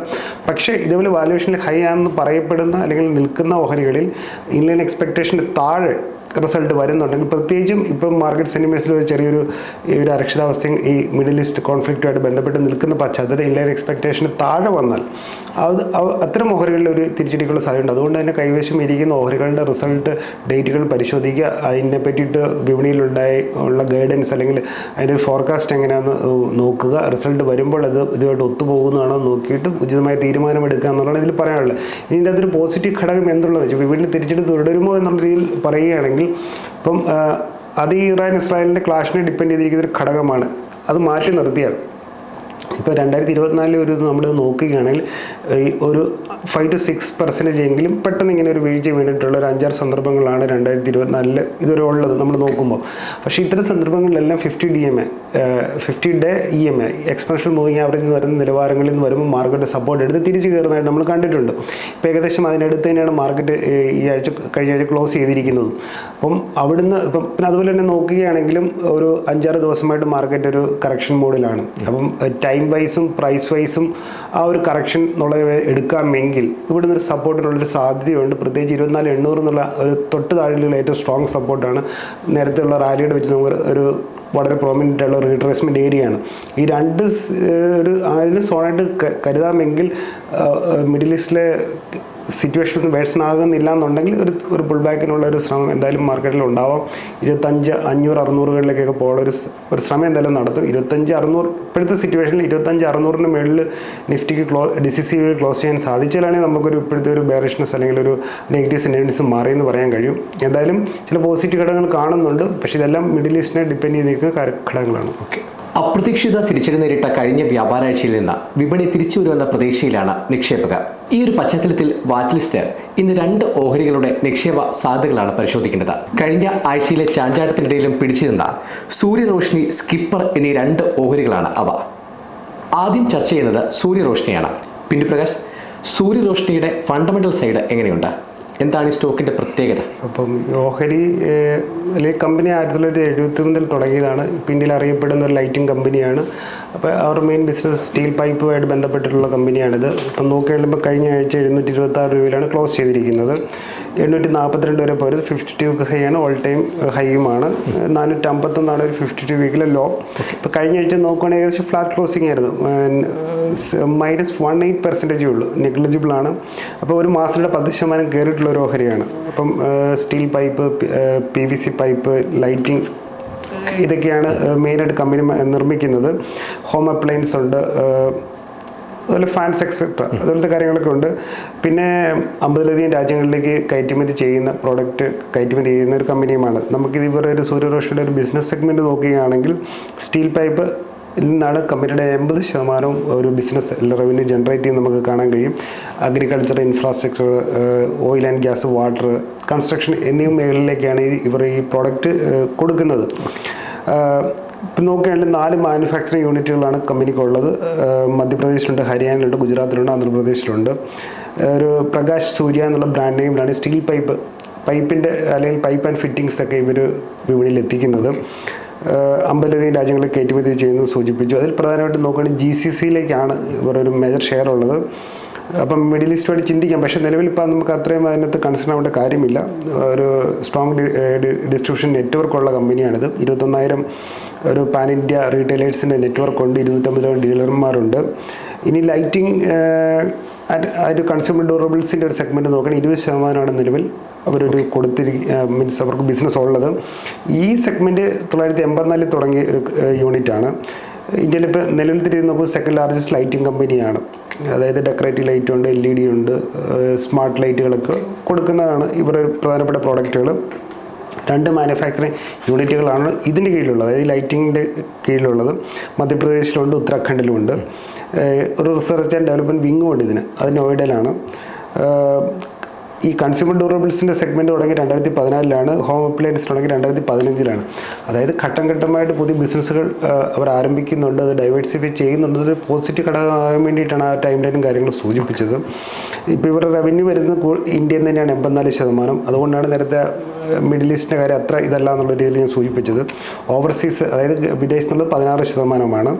പക്ഷേ ഇതേപോലെ വാലുവേഷനിൽ ഹൈ ആണെന്ന് പറയപ്പെടുന്ന അല്ലെങ്കിൽ നിൽക്കുന്ന ഓഹരികളിൽ ഇൻലൈൻ എക്സ്പെക്റ്റേഷന്റെ താഴെ റിസൾട്ട് വരുന്നുണ്ടെങ്കിൽ പ്രത്യേകിച്ചും ഇപ്പം മാർക്കറ്റ് സെന്റിമെന്റ്സിൽ ഒരു ചെറിയൊരു ഈ ഒരു അരക്ഷിതാവസ്ഥയും ഈ മിഡിൽ ഈസ്റ്റ് കോൺഫ്ലിക്റ്റുമായിട്ട് ബന്ധപ്പെട്ട് നിൽക്കുന്ന പശ്ചാത്തലത്തിൽ ഇൻലൈൻ എക്സ്പെക്റ്റേഷന് താഴെ വന്നാൽ അത് അത്തരം ഓഹരികളിൽ ഒരു തിരിച്ചടിക്കുള്ള സാധ്യതയുണ്ട്. അതുകൊണ്ട് തന്നെ കൈവശം ഇരിക്കുന്ന ഓഹരികളുടെ റിസൾട്ട് ഡേറ്റുകൾ പരിശോധിക്കുക അതിനെ പറ്റിയിട്ട് വിപണിയിലുണ്ടായി ഉള്ള ഗൈഡൻസ് അല്ലെങ്കിൽ അതിന്റെ ഒരു ഫോർകാസ്റ്റ് എങ്ങനെയാണെന്ന് നോക്കുക. റിസൾട്ട് വരുമ്പോൾ അത് ഇതുമായിട്ട് ഒത്തുപോകുന്നതാണോ നോക്കിയിട്ട് ഉചിതമായ തീരുമാനമെടുക്കുക എന്നുള്ളതാണ് ഇതിൽ പറയാനുള്ളത്. ഇതിന്റെ അതൊരു പോസിറ്റീവ് ഘടകം എന്തുള്ളതെന്ന് വെച്ചാൽ വിപണി തിരിച്ചിട്ട് തുടരുമോ എന്നുള്ള രീതിയിൽ പറയുകയാണെങ്കിൽ ഇപ്പം അത് ഈ ഇറാൻ ഇസ്രായേലിന്റെ ക്ലാഷിനെ ഡിപ്പെൻഡ് ചെയ്തിരിക്കുന്ന ഒരു ഘടകമാണ്. അത് മാറ്റി നിർത്തിയാൽ ഇപ്പോൾ രണ്ടായിരത്തി ഇരുപത്തിനാലിൽ ഒരു നമ്മൾ നോക്കുകയാണെങ്കിൽ ഒരു ഫൈവ് ടു സിക്സ് പെർസെന്റേജ് എങ്കിലും പെട്ടെന്ന് ഇങ്ങനെ ഒരു വീഴ്ച വീണിട്ടുള്ള ഒരു അഞ്ചാറ് സന്ദർഭങ്ങളാണ് രണ്ടായിരത്തി ഇരുപത്തിനാലിൽ ഇതുവരെ ഉള്ളത് നമ്മൾ നോക്കുമ്പോൾ പക്ഷേ ഇത്തരം സന്ദർഭങ്ങളിലെല്ലാം fifty D M A fifty day E M A expansion moving average എന്ന് പറയുന്ന നിലവാരങ്ങളിൽ നിന്ന് വരുമ്പോൾ മാർക്കറ്റ് സപ്പോർട്ട് എടുത്ത് തിരിച്ച് കയറുന്നതായിട്ട് നമ്മൾ കണ്ടിട്ടുണ്ട്. ഇപ്പോൾ ഏകദേശം അതിനടുത്ത് തന്നെയാണ് മാർക്കറ്റ് ഈ ആഴ്ച കഴിഞ്ഞ ആഴ്ച ക്ലോസ് ചെയ്തിരിക്കുന്നത്. അപ്പം അവിടുന്ന് ഇപ്പം പിന്നെ അതുപോലെ തന്നെ നോക്കുകയാണെങ്കിലും ഒരു അഞ്ചാറ് ദിവസമായിട്ട് മാർക്കറ്റ് ഒരു കറക്ഷൻ മോഡിലാണ് അപ്പം ടൈം വൈസും പ്രൈസ് വൈസും ആ ഒരു കറക്ഷൻ എന്നുള്ളത് എടുക്കാമെങ്കിൽ ഇവിടുന്ന് ഒരു സപ്പോർട്ടിനുള്ളൊരു സാധ്യതയുണ്ട്. പ്രത്യേകിച്ച് ഇരുപത്തിനാല് എണ്ണൂറ് എന്നുള്ള ഒരു തൊട്ട് താഴെയുള്ള ഏറ്റവും സ്ട്രോങ് സപ്പോർട്ടാണ് നേരത്തെ ഉള്ള റാലിയുടെ വെച്ച് നമുക്ക് ഒരു വളരെ പ്രോമിനന്റ് ഒരു റീട്രേസ്മെന്റ് ഏരിയയാണ് ഈ രണ്ട് ഒരു അതിന് സോണായിട്ട് കരുതാമെങ്കിൽ മിഡിൽ ഈസ്റ്റിലെ സിറ്റുവേഷൻ വേഴ്സൺ ആകുന്നില്ല എന്നുണ്ടെങ്കിൽ ഒരു ഒരു പുൾ ബാക്കിനുള്ള ഒരു ശ്രമം എന്തായാലും മാർക്കറ്റിൽ ഉണ്ടാവാം. ഇരുപത്തഞ്ച് അഞ്ഞൂറ് അറുന്നൂറുകളിലേക്കൊക്കെ പോകാൻ ഒരു ഒരു ശ്രമം എന്തായാലും നടത്തും. ഇരുപത്തഞ്ച് അറുന്നൂറ് ഇപ്പോഴത്തെ സിറ്റുവേഷനിൽ ഇരുപത്തഞ്ച് അറുന്നൂറിന് മുകളിൽ നിഫ്റ്റിക്ക് ക്ലോ ഡി സി സി ക്ലോസ് ചെയ്യാൻ സാധിച്ചാലാണെങ്കിൽ നമുക്കൊരു ഇപ്പോഴത്തെ ഒരു ബെയറിഷ്നസ് അല്ലെങ്കിൽ ഒരു നെഗറ്റീവ് സെന്റൻസ് മാറിയെന്ന് പറയാൻ കഴിയും. എന്തായാലും ചില പോസിറ്റീവ് ഘടകങ്ങൾ കാണുന്നുണ്ട്. പക്ഷേ ഇതെല്ലാം മിഡിൽ ഈസ്റ്റിനെ ഡിപ്പെൻഡ് ചെയ്ത് നിൽക്കുന്ന ഘടകങ്ങളാണ്. ഓക്കെ അപ്രതീക്ഷിത തിരിച്ചടി നേരിട്ട കഴിഞ്ഞ വ്യാപാരാഴ്ചയിൽ നിന്ന് വിപണി തിരിച്ചു വരുമെന്ന പ്രതീക്ഷയിലാണ് നിക്ഷേപകർ. ഈ ഒരു പശ്ചാത്തലത്തിൽ വാറ്റ്ലിസ്റ്റ് ഇന്ന് രണ്ട് ഓഹരികളുടെ നിക്ഷേപ സാധ്യതകളാണ് പരിശോധിക്കേണ്ടത്. കഴിഞ്ഞ ആഴ്ചയിലെ ചാഞ്ചാട്ടത്തിനിടയിലും പിടിച്ചു നിന്ന സ്കിപ്പർ എന്നീ രണ്ട് ഓഹരികളാണ് അവ. ആദ്യം ചർച്ച ചെയ്യുന്നത് സൂര്യറോഷ്നിയാണ് പിന്നി പ്രകാശ് സൂര്യറോഷ്നിയുടെ ഫണ്ടമെന്റൽ സൈഡ് എങ്ങനെയുണ്ട്? എന്താണ് ഈ സ്റ്റോക്കിന്റെ പ്രത്യേകത? അപ്പം ഓഹരി അല്ലെ കമ്പനി ആയിരത്തി തൊള്ളായിരത്തി എഴുപത്തി ഒന്നിൽ തുടങ്ങിയതാണ്. പിന്നീട് അറിയപ്പെടുന്ന ഒരു ലൈറ്റിംഗ് കമ്പനിയാണ്. അപ്പോൾ അവർ മെയിൻ ബിസിനസ് സ്റ്റീൽ പൈപ്പുമായിട്ട് ബന്ധപ്പെട്ടിട്ടുള്ള കമ്പനിയാണിത്. ഇപ്പം നോക്കുകയാണെങ്കിൽ കഴിഞ്ഞ ആഴ്ച എഴുന്നൂറ്റി ഇരുപത്തി ആറ് രൂപയിലാണ് ക്ലോസ് ചെയ്തിരിക്കുന്നത്. എണ്ണൂറ്റി നാൽപ്പത്തിരണ്ട് വരെ പോയത്. ഫിഫ്റ്റി ടു ഹൈ ആണ് ഓൾ ടൈം ഹൈയുമാണ്. നാനൂറ്റി അമ്പത്തൊന്നാണ് ഒരു ഫിഫ്റ്റി ടു വീക്കിലെ ലോ ഇപ്പോൾ കഴിഞ്ഞ ആഴ്ച നോക്കുകയാണെങ്കിൽ ഏകദേശം ഫ്ലാറ്റ് ക്ലോസിംഗ് ആയിരുന്നു. മൈനസ് വൺ എയ്റ്റ് പെർസെന്റേജേ ഉള്ളൂ. നെഗ്ലിജിബിൾ ആണ്. അപ്പോൾ ഒരു മാസത്തിന്റെ പത്ത് ശതമാനം കയറിയിട്ടുള്ള ഒരു ഓഹരിയാണ്. അപ്പം steel pipe P V C pipe lighting ഇതൊക്കെയാണ് മെയിനായിട്ട് കമ്പനി നിർമ്മിക്കുന്നത്. ഹോം അപ്ലയൻസ് ഉണ്ട്. അതുപോലെ ഫാൻസ് എക്സെട്ര അതുപോലത്തെ കാര്യങ്ങളൊക്കെ ഉണ്ട്. പിന്നെ അമ്പതിലധികം രാജ്യങ്ങളിലേക്ക് കയറ്റുമതി ചെയ്യുന്ന പ്രോഡക്റ്റ് കയറ്റുമതി ചെയ്യുന്ന ഒരു കമ്പനിയുമാണ്. നമുക്കിത് ഇവരുടെ ഒരു സൂര്യറോഷിയുടെ ഒരു ബിസിനസ് സെഗ്മെന്റ് നോക്കുകയാണെങ്കിൽ സ്റ്റീൽ പൈപ്പ് നിന്നാണ് കമ്പനിയുടെ എൺപത് ശതമാനവും ഒരു ബിസിനസ് റവന്യൂ ജനറേറ്റ് ചെയ്യുന്ന നമുക്ക് കാണാൻ കഴിയും. Agriculture infrastructure oil and gas water construction എന്നീ മേഖലയിലേക്കാണ് ഇവർ ഈ പ്രോഡക്റ്റ് കൊടുക്കുന്നത്. ഇപ്പം നോക്കുകയാണെങ്കിൽ നാല് മാനുഫാക്ചറിങ് യൂണിറ്റുകളാണ് കമ്പനിക്കുള്ളത് മധ്യപ്രദേശിലുണ്ട് ഹരിയാനയിലുണ്ട് ഗുജറാത്തിലുണ്ട് ആന്ധ്രാപ്രദേശിലുണ്ട്. ഒരു പ്രകാശ് സൂര്യ എന്നുള്ള ബ്രാൻഡ് നെയിമിലാണ് സ്റ്റീൽ പൈപ്പ് പൈപ്പിന്റെ അല്ലെങ്കിൽ പൈപ്പ് ആൻഡ് ഫിറ്റിങ്സ് ഒക്കെ ഇവർ വിപണിയിൽ എത്തിക്കുന്നത്. അമ്പലധികം രാജ്യങ്ങളിൽ കയറ്റുമതി ചെയ്യുന്നത് സൂചിപ്പിച്ചു. അതിൽ പ്രധാനമായിട്ടും നോക്കുകയാണെങ്കിൽ ജി സി സിയിലേക്കാണ് ഇവർ ഒരു മേജർ ഷെയർ ഉള്ളത്. അപ്പം മിഡിൽ ഈസ്റ്റ് വേണ്ടി ചിന്തിക്കാം. പക്ഷേ നിലവിൽ ഇപ്പം നമുക്ക് അത്രയും അതിനകത്ത് കൺസേൺ ആവേണ്ട കാര്യമില്ല. ഒരു സ്ട്രോങ് ഡിസ്ട്രിബ്യൂഷൻ നെറ്റ്വർക്ക് ഉള്ള കമ്പനിയാണിത് ഇരുപത്തൊന്നായിരം ഒരു പാൻ ഇന്ത്യ റീറ്റെയിലേഴ്സിന്റെ നെറ്റ്വർക്ക് ഉണ്ട്. ഇരുന്നൂറ്റമ്പതോളം ഡീലർമാരുണ്ട് ഇനി ലൈറ്റിംഗ് ആ ഒരു കൺസ്യൂമർ ഡ്യൂറബിൾസിന്റെ ഒരു സെഗ്മെന്റ് നോക്കണം ഇരുപത് ശതമാനമാണ് നിലവിൽ അവരൊരു കൊടുത്തിരി മീൻസ് അവർക്ക് ബിസിനസ് ഉള്ളത്. ഈ സെഗ്മെന്റ് തൊള്ളായിരത്തി എൺപത്തിനാലിൽ തുടങ്ങിയ ഒരു യൂണിറ്റാണ് ഇന്ത്യയിൽ ഇപ്പോൾ നിലവിൽ തിരിഞ്ഞ് നോക്കുമ്പോൾ സെക്കൻഡ് ലാർജസ്റ്റ് ലൈറ്റിംഗ് കമ്പനിയാണ് അതായത് ഡെക്കറേറ്റീവ് ലൈറ്റ് ഉണ്ട് എൽ ഇ ഡി ഉണ്ട് സ്മാർട്ട് ലൈറ്റുകളൊക്കെ കൊടുക്കുന്നതാണ് ഇവരുടെ പ്രധാനപ്പെട്ട പ്രോഡക്റ്റുകൾ രണ്ട് മാനുഫാക്ചറിങ് യൂണിറ്റുകളാണ് ഇതിന്റെ കീഴിലുള്ളത്. അതായത് ലൈറ്റിങ്ങിന്റെ കീഴിലുള്ളത്. മധ്യപ്രദേശിലുണ്ട് ഉത്തരാഖണ്ഡിലുമുണ്ട്. ഒരു റിസർച്ച് ആൻഡ് ഡെവലപ്മെന്റ് വിങ്ങും ഉണ്ട് ഇതിന്. അത് നോയിഡയിലാണ്. ഈ കൺസ്യൂമർ ഡ്യൂറബിൾസിന്റെ സെഗ്മെന്റ് തുടങ്ങി രണ്ടായിരത്തി പതിനാലിലാണ് ഹോം അപ്ലയൻസ് തുടങ്ങി രണ്ടായിരത്തി പതിനഞ്ചിലാണ് അതായത് ഘട്ടം ഘട്ടമായിട്ട് പുതിയ ബിസിനസ്സുകൾ അവർ ആരംഭിക്കുന്നുണ്ട് അത് ഡൈവേഴ്സിഫൈ ചെയ്യുന്നുണ്ട്. ഒരു പോസിറ്റീവ് ഘടകമാകാൻ വേണ്ടിയിട്ടാണ് ആ ടൈം ലൈനും കാര്യങ്ങളും സൂചിപ്പിച്ചത്. ഇപ്പോൾ ഇവരുടെ റവന്യൂ വരുന്നത് ഇന്ത്യയിൽ തന്നെയാണ് എൺപത്തിനാല് ശതമാനം. അതുകൊണ്ടാണ് നേരത്തെ മിഡിൽ ഈസ്റ്റിന്റെ കാര്യം അത്ര ഇതല്ല എന്നുള്ള രീതിയിൽ ഞാൻ സൂചിപ്പിച്ചത്. ഓവർസീസ് അതായത് വിദേശത്തുള്ളത് പതിനാറ് ശതമാനമാണ്.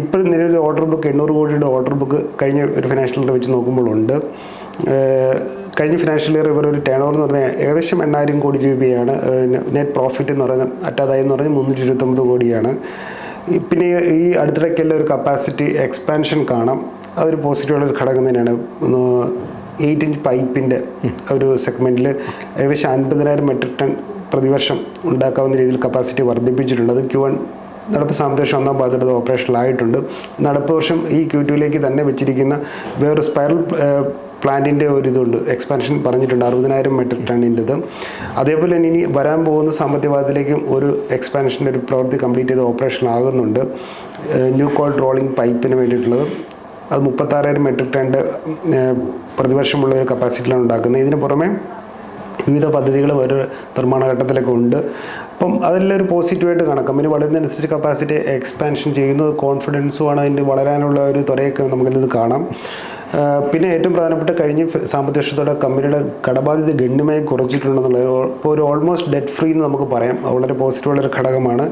ഇപ്പോൾ നിലവിൽ ഓർഡർ ബുക്ക് എണ്ണൂറ് കോടിയുടെ ഓർഡർ ബുക്ക് കഴിഞ്ഞ ഒരു ഫിനാൻഷ്യൽ വെച്ച് ഏഹ് കഴിഞ്ഞ ഫിനാൻഷ്യൽ ഇയർ ഇവർ ഒരു ടേൺ ഓവർ എന്ന് പറഞ്ഞാൽ ഏകദേശം എണ്ണായിരം കോടി രൂപയാണ് നെറ്റ് പ്രോഫിറ്റ് എന്ന് പറയുന്നത് അറ്റാതായി എന്ന് പറഞ്ഞാൽ മുന്നൂറ്റി ഇരുപത്തൊമ്പത് കോടിയാണ് പിന്നെ ഈ അടുത്തിടയ്ക്കെല്ലാം ഒരു കപ്പാസിറ്റി എക്സ്പാൻഷൻ കാണാം. അതൊരു പോസിറ്റീവുള്ള ഒരു ഘടകം തന്നെയാണ്. എയ്റ്റ് ഇഞ്ച് പൈപ്പിന്റെ ഒരു സെഗ്മെന്റിൽ ഏകദേശം അൻപതിനായിരം മെട്രിക് ടൺ പ്രതിവർഷം ഉണ്ടാക്കാവുന്ന രീതിയിൽ കപ്പാസിറ്റി വർദ്ധിപ്പിച്ചിട്ടുണ്ട് അത് ക്യൂ വൺ നടപ്പ് സാമ്പത്തിക ഒന്നാം പാദത്തിൽ ഓപ്പറേഷനിലായിട്ടുണ്ട് നടപ്പ് വർഷം ഈ ക്യൂ ടുവിലേക്ക് തന്നെ വെച്ചിരിക്കുന്ന വേറൊരു സ്പൈറൽ പ്ലാന്റിന്റെ ഒരു ഇതുണ്ട് എക്സ്പാൻഷൻ പറഞ്ഞിട്ടുണ്ട്. അറുപതിനായിരം മെട്രിക് ടണ്ണിന്റെത് അതേപോലെ തന്നെ ഇനി വരാൻ പോകുന്ന സാമ്പത്തിക പാദത്തിലേക്കും ഒരു എക്സ്പാൻഷന്റെ ഒരു പ്രവൃത്തി കംപ്ലീറ്റ് ചെയ്ത് ഓപ്പറേഷൻ ആകുന്നുണ്ട്. ന്യൂ കോൾ ട്രോളിംഗ് പൈപ്പിന് വേണ്ടിയിട്ടുള്ളത്. അത് മുപ്പത്താറായിരം മെട്രിക് ടണ്ണിന്റെ പ്രതിവർഷമുള്ള ഒരു കപ്പാസിറ്റിയിലാണ് ഉണ്ടാക്കുന്നത്. ഇതിന് പുറമെ വിവിധ പദ്ധതികൾ ഒരു നിർമ്മാണ ഘട്ടത്തിലൊക്കെ ഉണ്ട്. അപ്പം അതെല്ലാം ഒരു പോസിറ്റീവായിട്ട് കാണാം. കമ്പനി വളരുന്നതനുസരിച്ച് കപ്പാസിറ്റി എക്സ്പാൻഷൻ ചെയ്യുന്നത് കോൺഫിഡൻസുമാണ് അതിന്റെ വളരാനുള്ള ഒരു ത്വരയൊക്കെ നമുക്കിത് കാണാം. പിന്നെ ഏറ്റവും പ്രധാനപ്പെട്ട കഴിഞ്ഞ സാമ്പത്തിക വർഷത്തോടെ കമ്പനിയുടെ കടബാധ്യത ഗണ്യമായി കുറച്ചിട്ടുണ്ടെന്നുള്ളത് ഇപ്പോൾ ഒരു ഓൾമോസ്റ്റ് ഡെറ്റ് ഫ്രീ എന്ന് നമുക്ക് പറയാം. വളരെ പോസിറ്റീവുള്ള ഒരു ഘടകമാണ്.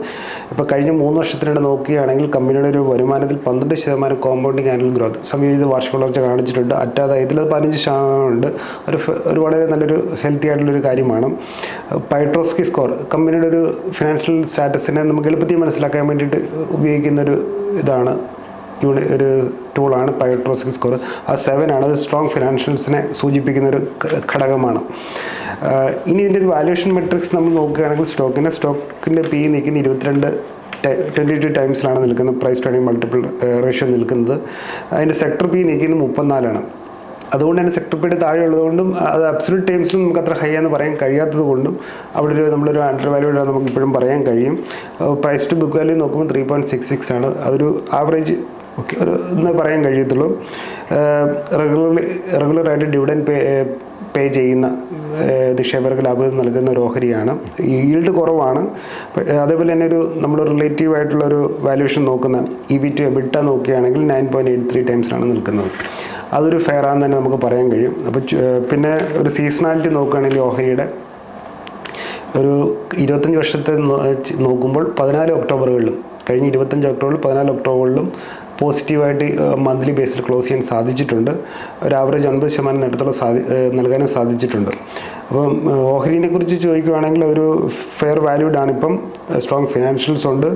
ഇപ്പോൾ കഴിഞ്ഞ മൂന്ന് വർഷത്തിനിടെ നോക്കുകയാണെങ്കിൽ കമ്പനിയുടെ ഒരു വരുമാനത്തിൽ പന്ത്രണ്ട് ശതമാനം കോമ്പൗണ്ടിങ് ആനുവൽ ഗ്രോത്ത് സംയോജിത വാർഷിക വളർച്ച കാണിച്ചിട്ടുണ്ട്. അറ്റാദായത്തിൽ അത് പതിനഞ്ച് ശതമാനമുണ്ട്. ഒരു ഒരു വളരെ നല്ലൊരു ഹെൽത്തി ആയിട്ടുള്ളൊരു കാര്യമാണ്. പൈട്രോസ്കി സ്കോർ കമ്പനിയുടെ ഒരു ഫിനാൻഷ്യൽ സ്റ്റാറ്റസിനെ നമുക്ക് എളുപ്പത്തിൽ മനസ്സിലാക്കാൻ വേണ്ടിയിട്ട് ഉപയോഗിക്കുന്ന ഒരു ഇതാണ്. യൂണി ഒരു ടൂളാണ് പയോട്രോസിക് സ്കോർ ആ സെവൻ ആണ് അത് സ്ട്രോങ് ഫിനാൻഷ്യൽസിനെ സൂചിപ്പിക്കുന്ന ഒരു ഘടകമാണ്. ഇനി ഇതിന്റെ ഒരു വാല്യൂഷൻ മെട്രിക്സ് നമ്മൾ നോക്കുകയാണെങ്കിൽ സ്റ്റോക്കിന്റെ സ്റ്റോക്കിന്റെ പി നിൽക്കുന്ന ഇരുപത്തിരണ്ട് ട്വന്റി ടു ടൈംസിലാണ് നിൽക്കുന്നത് പ്രൈസ് ട്രേഡിംഗ് മൾട്ടിപ്പിൾ റേഷ്യോ നിൽക്കുന്നത്. അതിന്റെ സെക്ടർ പി നിൽക്കുന്നത് മുപ്പത്തിനാലാണ്. അതുകൊണ്ട് തന്നെ സെക്ടർ പിയുടെ താഴെ ഉള്ളതുകൊണ്ടും അത് അബ്സല്യൂട്ട് ടൈംസിലും നമുക്ക് അത്ര ഹൈ എന്ന് പറയാൻ കഴിയാത്തത് കൊണ്ടും അവിടെ ഒരു നമ്മളൊരു അണ്ടർ വാല്യൂ നമുക്ക് ഇപ്പോഴും പറയാൻ കഴിയും. പ്രൈസ് ടു ബുക്ക് വാല്യൂ നോക്കുമ്പോൾ ത്രീ പോയിന്റ് സിക്സ് സിക്സ് ആണ്. അതൊരു ആവറേജ് ഒരു എന്ന് പറയാൻ കഴിയത്തുള്ളൂ. റെഗുലർലി റെഗുലറായിട്ട് ഡിവിഡൻ പേ പേ ചെയ്യുന്ന നിക്ഷേപകർക്ക് ലാഭം നൽകുന്ന ഒരു ഓഹരിയാണ്. ഈൽഡ് കുറവാണ്. അതേപോലെ തന്നെ ഒരു നമ്മൾ റിലേറ്റീവ് ആയിട്ടുള്ള ഒരു വാല്യൂഷൻ നോക്കുന്ന ഇ വി ടു എബിട്ട നോക്കുകയാണെങ്കിൽ നയൻ പോയിന്റ് എയ്റ്റ് ത്രീ ടൈംസിലാണ് നിൽക്കുന്നത്. അതൊരു ഫെയർ ആണെന്ന് തന്നെ നമുക്ക് പറയാൻ കഴിയും. അപ്പോൾ പിന്നെ ഒരു സീസണാലിറ്റി നോക്കുകയാണെങ്കിൽ ഓഹരിയുടെ ഒരു ഇരുപത്തഞ്ച് വർഷത്തെ നോക്കുമ്പോൾ പതിനാല് ഒക്ടോബറുകളിലും കഴിഞ്ഞ ഇരുപത്തഞ്ച് ഒക്ടോബറിൽ പതിനാല് ഒക്ടോബറിലും പോസിറ്റീവായിട്ട് മന്ത്ലി ബേസിൽ ക്ലോസ് ചെയ്യാൻ സാധിച്ചിട്ടുണ്ട്. ഒരു ആവറേജ് ഒൻപത് ശതമാനം നേട്ടത്തോളം സാധി നൽകാനും സാധിച്ചിട്ടുണ്ട്. അപ്പം ഓഹരിനെ കുറിച്ച് ചോദിക്കുകയാണെങ്കിൽ അതൊരു ഫെയർ വാല്യൂഡ് ആണ്. ഇപ്പം സ്ട്രോങ് ഫിനാൻഷ്യൽസ് ഉണ്ട്.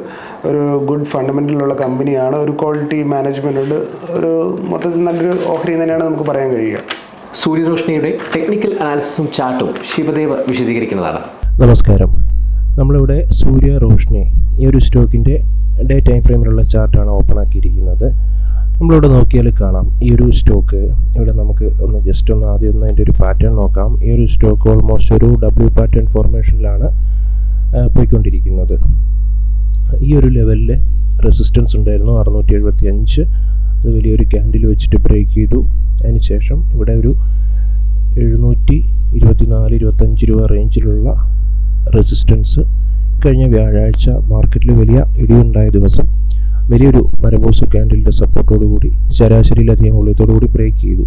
ഒരു ഗുഡ് ഫണ്ടമെന്റലുള്ള കമ്പനിയാണ് ഒരു ക്വാളിറ്റി മാനേജ്മെന്റ് ഉണ്ട്. ഒരു മൊത്തത്തിൽ നല്ലൊരു ഓഹരി തന്നെയാണ് നമുക്ക് പറയാൻ കഴിയുക. സൂര്യരോഷ്ണിയുടെ ടെക്നിക്കൽ അനാലിസിസും ചാർട്ടും ശിവദേവ് വിശദീകരിക്കുന്നതാണ്. നമസ്കാരം. നമ്മളിവിടെ സൂര്യ റോഷ്നി ഈ ഒരു സ്റ്റോക്കിന്റെ ഡേ ടൈം ഫ്രെയിമിലുള്ള ചാർട്ടാണ് ഓപ്പൺ ആക്കിയിരിക്കുന്നത്. നമ്മളിവിടെ നോക്കിയാൽ കാണാം ഈ ഒരു സ്റ്റോക്ക്. ഇവിടെ നമുക്ക് ഒന്ന് ജസ്റ്റ് ഒന്ന് ആദ്യം ഒന്ന് അതിന്റെ ഒരു പാറ്റേൺ നോക്കാം. ഈ ഒരു സ്റ്റോക്ക് ഓൾമോസ്റ്റ് ഒരു ഡബ്ല്യു പാറ്റേൺ ഫോർമേഷനിലാണ് പോയിക്കൊണ്ടിരിക്കുന്നത്. ഈ ഒരു ലെവലിൽ റെസിസ്റ്റൻസ് ഉണ്ടായിരുന്നു അറുന്നൂറ്റി എഴുപത്തി അഞ്ച് അത് വലിയൊരു ക്യാൻഡിൽ വെച്ചിട്ട് ബ്രേക്ക് ചെയ്തു. അതിന് ശേഷം ഇവിടെ ഒരു എഴുന്നൂറ്റി ഇരുപത്തി നാല് ഇരുപത്തഞ്ച് രൂപ റേഞ്ചിലുള്ള റെസിസ്റ്റൻസ് കഴിഞ്ഞ വ്യാഴാഴ്ച മാർക്കറ്റിൽ വലിയ ഇടിവുണ്ടായ ദിവസം വലിയൊരു മരബോസ് ക്യാൻഡലിന്റെ സപ്പോർട്ടോടുകൂടി ശരാശരിയിലധികം കൂടി ബ്രേക്ക് ചെയ്തു.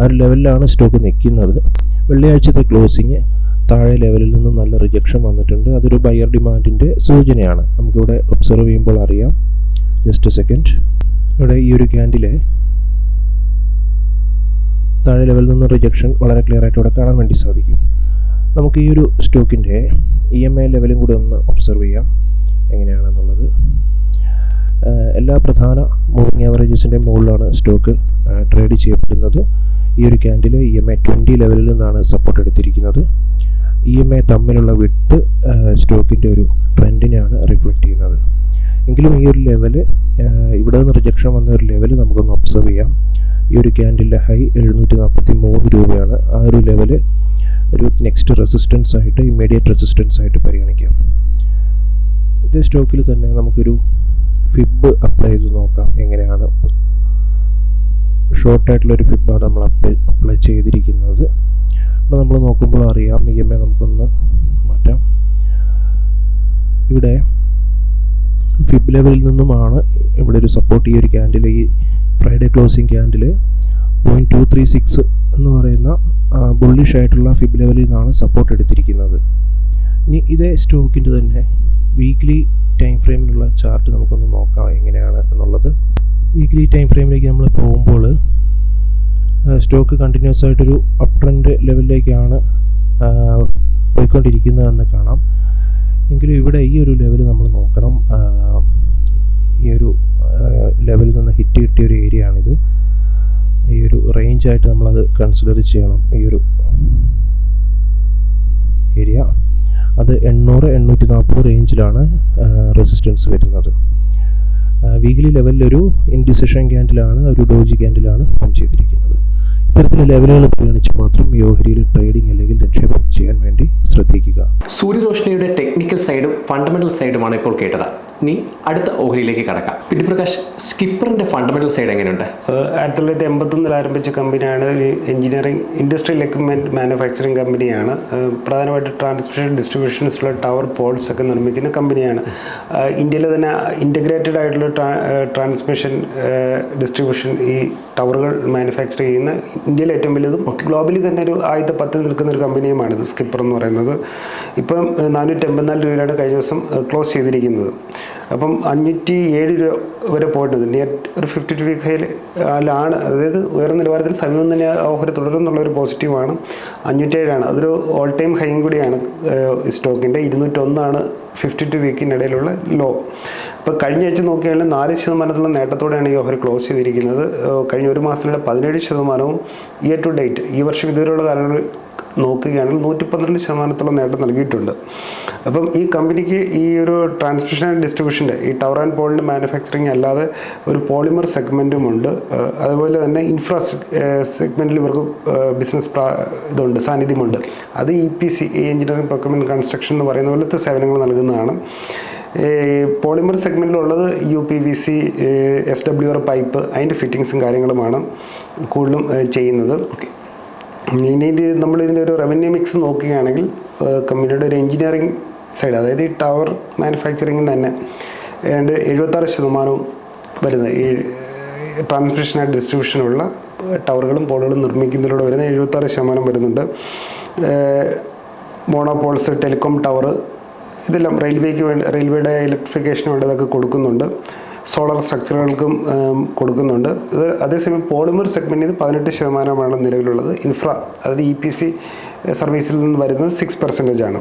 ആ ഒരു ലെവലിലാണ് സ്റ്റോക്ക് നിൽക്കുന്നത്. വെള്ളിയാഴ്ചത്തെ ക്ലോസിങ് താഴെ ലെവലിൽ നിന്ന് നല്ല റിജക്ഷൻ വന്നിട്ടുണ്ട്. അതൊരു ബയർ ഡിമാൻഡിന്റെ സൂചനയാണ്. നമുക്കിവിടെ ഒബ്സർവ് ചെയ്യുമ്പോൾ അറിയാം. ജസ്റ്റ് സെക്കൻഡ് ഇവിടെ ഈ ഒരു ക്യാൻഡിലെ താഴെ ലെവലിൽ നിന്ന് റിജക്ഷൻ വളരെ ക്ലിയർ ആയിട്ട് ഇവിടെ കാണാൻ വേണ്ടി സാധിക്കും. നമുക്ക് ഈ ഒരു സ്റ്റോക്കിന്റെ ഇ എം ഐ ലെവലും കൂടി ഒന്ന് ഒബ്സർവ് ചെയ്യാം. എങ്ങനെയാണെന്നുള്ളത്. എല്ലാ പ്രധാന മൂവിങ് ആവറേജസിന്റെ മുകളിലാണ് സ്റ്റോക്ക് ട്രേഡ് ചെയ്യപ്പെടുന്നത്. ഈ ഒരു candle E M I twenty ലെവലിൽ നിന്നാണ് സപ്പോർട്ട് എടുത്തിരിക്കുന്നത്. ഇ എം ഐ തമ്മിലുള്ള വിട്ട് സ്റ്റോക്കിന്റെ ഒരു ട്രെൻഡിനെയാണ് റിഫ്ലക്റ്റ് ചെയ്യുന്നത്. എങ്കിലും ഈ ഒരു ലെവൽ ഇവിടെ നിന്ന് റിജക്ഷൻ വന്ന ഒരു ലെവൽ നമുക്കൊന്ന് ഒബ്സർവ് ചെയ്യാം. ഈ ഒരു ക്യാൻഡിലെ ഹൈ എഴുന്നൂറ്റി നാൽപ്പത്തി മൂന്ന് രൂപയാണ്. ആ ഒരു ലെവൽ ഒരു നെക്സ്റ്റ് റെസിസ്റ്റൻസ് ആയിട്ട് ഇമ്മീഡിയറ്റ് റെസിസ്റ്റൻസ് ആയിട്ട് പരിഗണിക്കാം. ഇതേ സ്റ്റോക്കിൽ തന്നെ നമുക്കൊരു ഫിബ് അപ്ലൈ ചെയ്ത് നോക്കാം എങ്ങനെയാണ്. ഷോർട്ടായിട്ടുള്ളൊരു ഫിബാണ് നമ്മൾ അപ്ലൈ അപ്ലൈ ചെയ്തിരിക്കുന്നത്. അപ്പോൾ നമ്മൾ നോക്കുമ്പോൾ അറിയാം ഇ എം എ നമുക്കൊന്ന് മാറ്റാം. ഇവിടെ ഫിബ് ലെവലിൽ നിന്നുമാണ് ഇവിടെ ഒരു സപ്പോർട്ട് ഈ ഒരു ക്യാൻഡിൽ ഈ Friday closing candle point two three six എന്ന് പറയുന്ന ബുള്ളിഷ് ആയിട്ടുള്ള ഫിബ് ലെവലിൽ നിന്നാണ് സപ്പോർട്ട് എടുത്തിരിക്കുന്നത്. ഇനി ഇതേ സ്റ്റോക്കിന്റെ തന്നെ വീക്ക്ലി ടൈം ഫ്രെയിമിലുള്ള ചാർട്ട് നമുക്കൊന്ന് നോക്കാം എങ്ങനെയാണ് എന്നുള്ളത്. വീക്ക്ലി ടൈം ഫ്രെയിമിലേക്ക് നമ്മൾ പോകുമ്പോൾ സ്റ്റോക്ക് കണ്ടിന്യൂസ് ആയിട്ടൊരു അപ് ട്രെൻഡ് ലെവലിലേക്കാണ് പോയിക്കൊണ്ടിരിക്കുന്നതെന്ന് കാണാം. എങ്കിലും ഇവിടെ ഈ ഒരു ലെവൽ നമ്മൾ നോക്കണം. ഈ ഒരു ലെവലിൽ നിന്ന് ഹിറ്റ് കിട്ടിയ ഒരു ഏരിയ ആണിത്. ഈ ഒരു റേഞ്ചായിട്ട് നമ്മളത് കൺസിഡർ ചെയ്യണം. ഈ ഒരു ഏരിയ അത് എണ്ണൂറ് എണ്ണൂറ്റി നാൽപ്പത് റേഞ്ചിലാണ് റെസിസ്റ്റൻസ് വരുന്നത്. വീക്കിലി ലെവലിലൊരു ഇൻഡിസിഷൻ ക്യാൻഡിലാണ് ഒരു ഡോജി ക്യാൻഡിലാണ് ഫോം ചെയ്തിരിക്കുന്നത്. ഇത്തരത്തിലുള്ള ലെവലുകൾ പരിഗണിച്ച് മാത്രം യോഹരിയിൽ ട്രേഡിംഗ് അല്ലെങ്കിൽ നിക്ഷേപം ചെയ്യാൻ വേണ്ടി ശ്രദ്ധിക്കുക. സൂര്യരോഷ്ണിയുടെ ടെക്നിക്കൽ സൈഡും ഫണ്ടമെന്റൽ സൈഡുമാണ് ഇപ്പോൾ കേട്ടത്. നീ അടുത്ത ഓഹരിയിലേക്ക് കടക്കാം. പിന്നെ പ്രകാശ് സ്കിപ്പറിന്റെ ഫണ്ടമെന്റൽ സൈഡ് എങ്ങനെയുണ്ട് ആയിരത്തി തൊള്ളായിരത്തി എൺപത്തൊന്നിൽ ആരംഭിച്ച കമ്പനിയാണ് ഈ എഞ്ചിനീയറിംഗ് ഇൻഡസ്ട്രിയൽ എക്യുപ്മെന്റ് മാനുഫാക്ചറിംഗ് കമ്പനിയാണ്. പ്രധാനമായിട്ട് ട്രാൻസ്മിഷൻ ഡിസ്ട്രിബ്യൂഷൻസിലുള്ള ടവർ പോൾസ് ഒക്കെ നിർമ്മിക്കുന്ന കമ്പനിയാണ്. ഇന്ത്യയിലെ തന്നെ ഇന്റഗ്രേറ്റഡ് ആയിട്ടുള്ള ട്രാൻസ്മിഷൻ ഡിസ്ട്രിബ്യൂഷൻ ഈ ടവറുകൾ മാനുഫാക്ചർ ചെയ്യുന്ന ഇന്ത്യയിലെ ഏറ്റവും വലുതും ഗ്ലോബലി തന്നെ ഒരു ആദ്യത്തെ പത്തിൽ നിൽക്കുന്ന ഒരു കമ്പനിയുമാണിത് സ്കിപ്പർ എന്ന് പറയുന്നത്. ഇപ്പം നാനൂറ്റി എൺപത്തിനാല് രൂപയിലാണ് കഴിഞ്ഞ ദിവസം ക്ലോസ് ചെയ്തിരിക്കുന്നത്. അപ്പം അഞ്ഞൂറ്റി ഏഴ് രൂപ വരെ പോയിട്ടുണ്ട്. നിയർ ഒരു ഫിഫ്റ്റി ടു ഹൈലാണ് അതായത് ഉയർന്ന നിലവാരത്തിൽ സമീപം തന്നെ ഓഹരി ഓഫർ തുടരുന്നുള്ള ഒരു പോസിറ്റീവാണ് അഞ്ഞൂറ്റേഴാണ് അതൊരു ഓൾ ടൈം ഹൈയും കൂടിയാണ് സ്റ്റോക്കിന്റെ ഇരുന്നൂറ്റൊന്നാണ് ഫിഫ്റ്റി ടു വീക്കിനിടയിലുള്ള ലോ അപ്പോൾ കഴിഞ്ഞ ആഴ്ച നോക്കിയാലും നാല് ശതമാനത്തിലുള്ള നേട്ടത്തോടെയാണ് ഈ ഓഫർ ക്ലോസ് ചെയ്തിരിക്കുന്നത്. കഴിഞ്ഞ ഒരു മാസത്തിലെ പതിനേഴ് ശതമാനവും ഇയർ ടു ഡേറ്റ് ഈ വർഷം ഇതുവരെയുള്ള കാലങ്ങളിൽ നോക്കുകയാണെങ്കിൽ നൂറ്റി പന്ത്രണ്ട് ശതമാനത്തോളം നേട്ടം നൽകിയിട്ടുണ്ട്. അപ്പം ഈ കമ്പനിക്ക് ഈ ഒരു ട്രാൻസ്മിഷൻ ആൻഡ് ഡിസ്ട്രിബ്യൂഷന്റെ ഈ ടവർ ആൻഡ് പോളിന്റെ മാനുഫാക്ചറിങ് അല്ലാതെ ഒരു പോളിമർ സെഗ്മെന്റും ഉണ്ട്. അതുപോലെ തന്നെ ഇൻഫ്രാ സെഗ്മെന്റിൽ ഇവർക്ക് ബിസിനസ് ഇതുണ്ട് സാന്നിധ്യമുണ്ട്. അത് E P C engineering procurement construction എന്ന് പറയുന്ന പോലത്തെ സേവനങ്ങൾ നൽകുന്നതാണ്. Polymer സെഗ്മെന്റിലുള്ളത് U P V C S W R pipe അതിന്റെ ഫിറ്റിങ്സും കാര്യങ്ങളുമാണ് കൂടുതലും ചെയ്യുന്നത്. ഇനി നമ്മൾ ഇതിന്റെ ഒരു റവന്യൂ മിക്സ് നോക്കുകയാണെങ്കിൽ കമ്പനിയുടെ ഒരു എഞ്ചിനീയറിംഗ് സൈഡ് അതായത് ഈ ടവർ മാനുഫാക്ചറിംഗ് തന്നെ ഏതാണ്ട് എഴുപത്താറ് ശതമാനവും വരുന്നത്. ഈ ട്രാൻസ്മിഷൻ ആൻഡ് ഡിസ്ട്രിബ്യൂഷനുള്ള ടവറുകളും പോളുകളും നിർമ്മിക്കുന്നതിലൂടെ വരുന്ന എഴുപത്താറ് ശതമാനം വരുന്നുണ്ട്. മോണോപോൾസ് ടെലികോം ടവർ ഇതെല്ലാം റെയിൽവേക്ക് വേണ്ടി റെയിൽവേയുടെ ഇലക്ട്രിഫിക്കേഷന് വേണ്ടതൊക്കെ കൊടുക്കുന്നുണ്ട്. സോളാർ സ്ട്രക്ചറുകൾക്കും കൊടുക്കുന്നുണ്ട്. ഇത് അതേസമയം പോളിമർ സെഗ്മെന്റിൽ നിന്ന് പതിനെട്ട് ശതമാനമാണ് നിലവിലുള്ളത്. ഇൻഫ്ര അതായത് ഇ പി സി സർവീസിൽ നിന്ന് വരുന്നത് സിക്സ് പെർസെന്റേജ് ആണ്.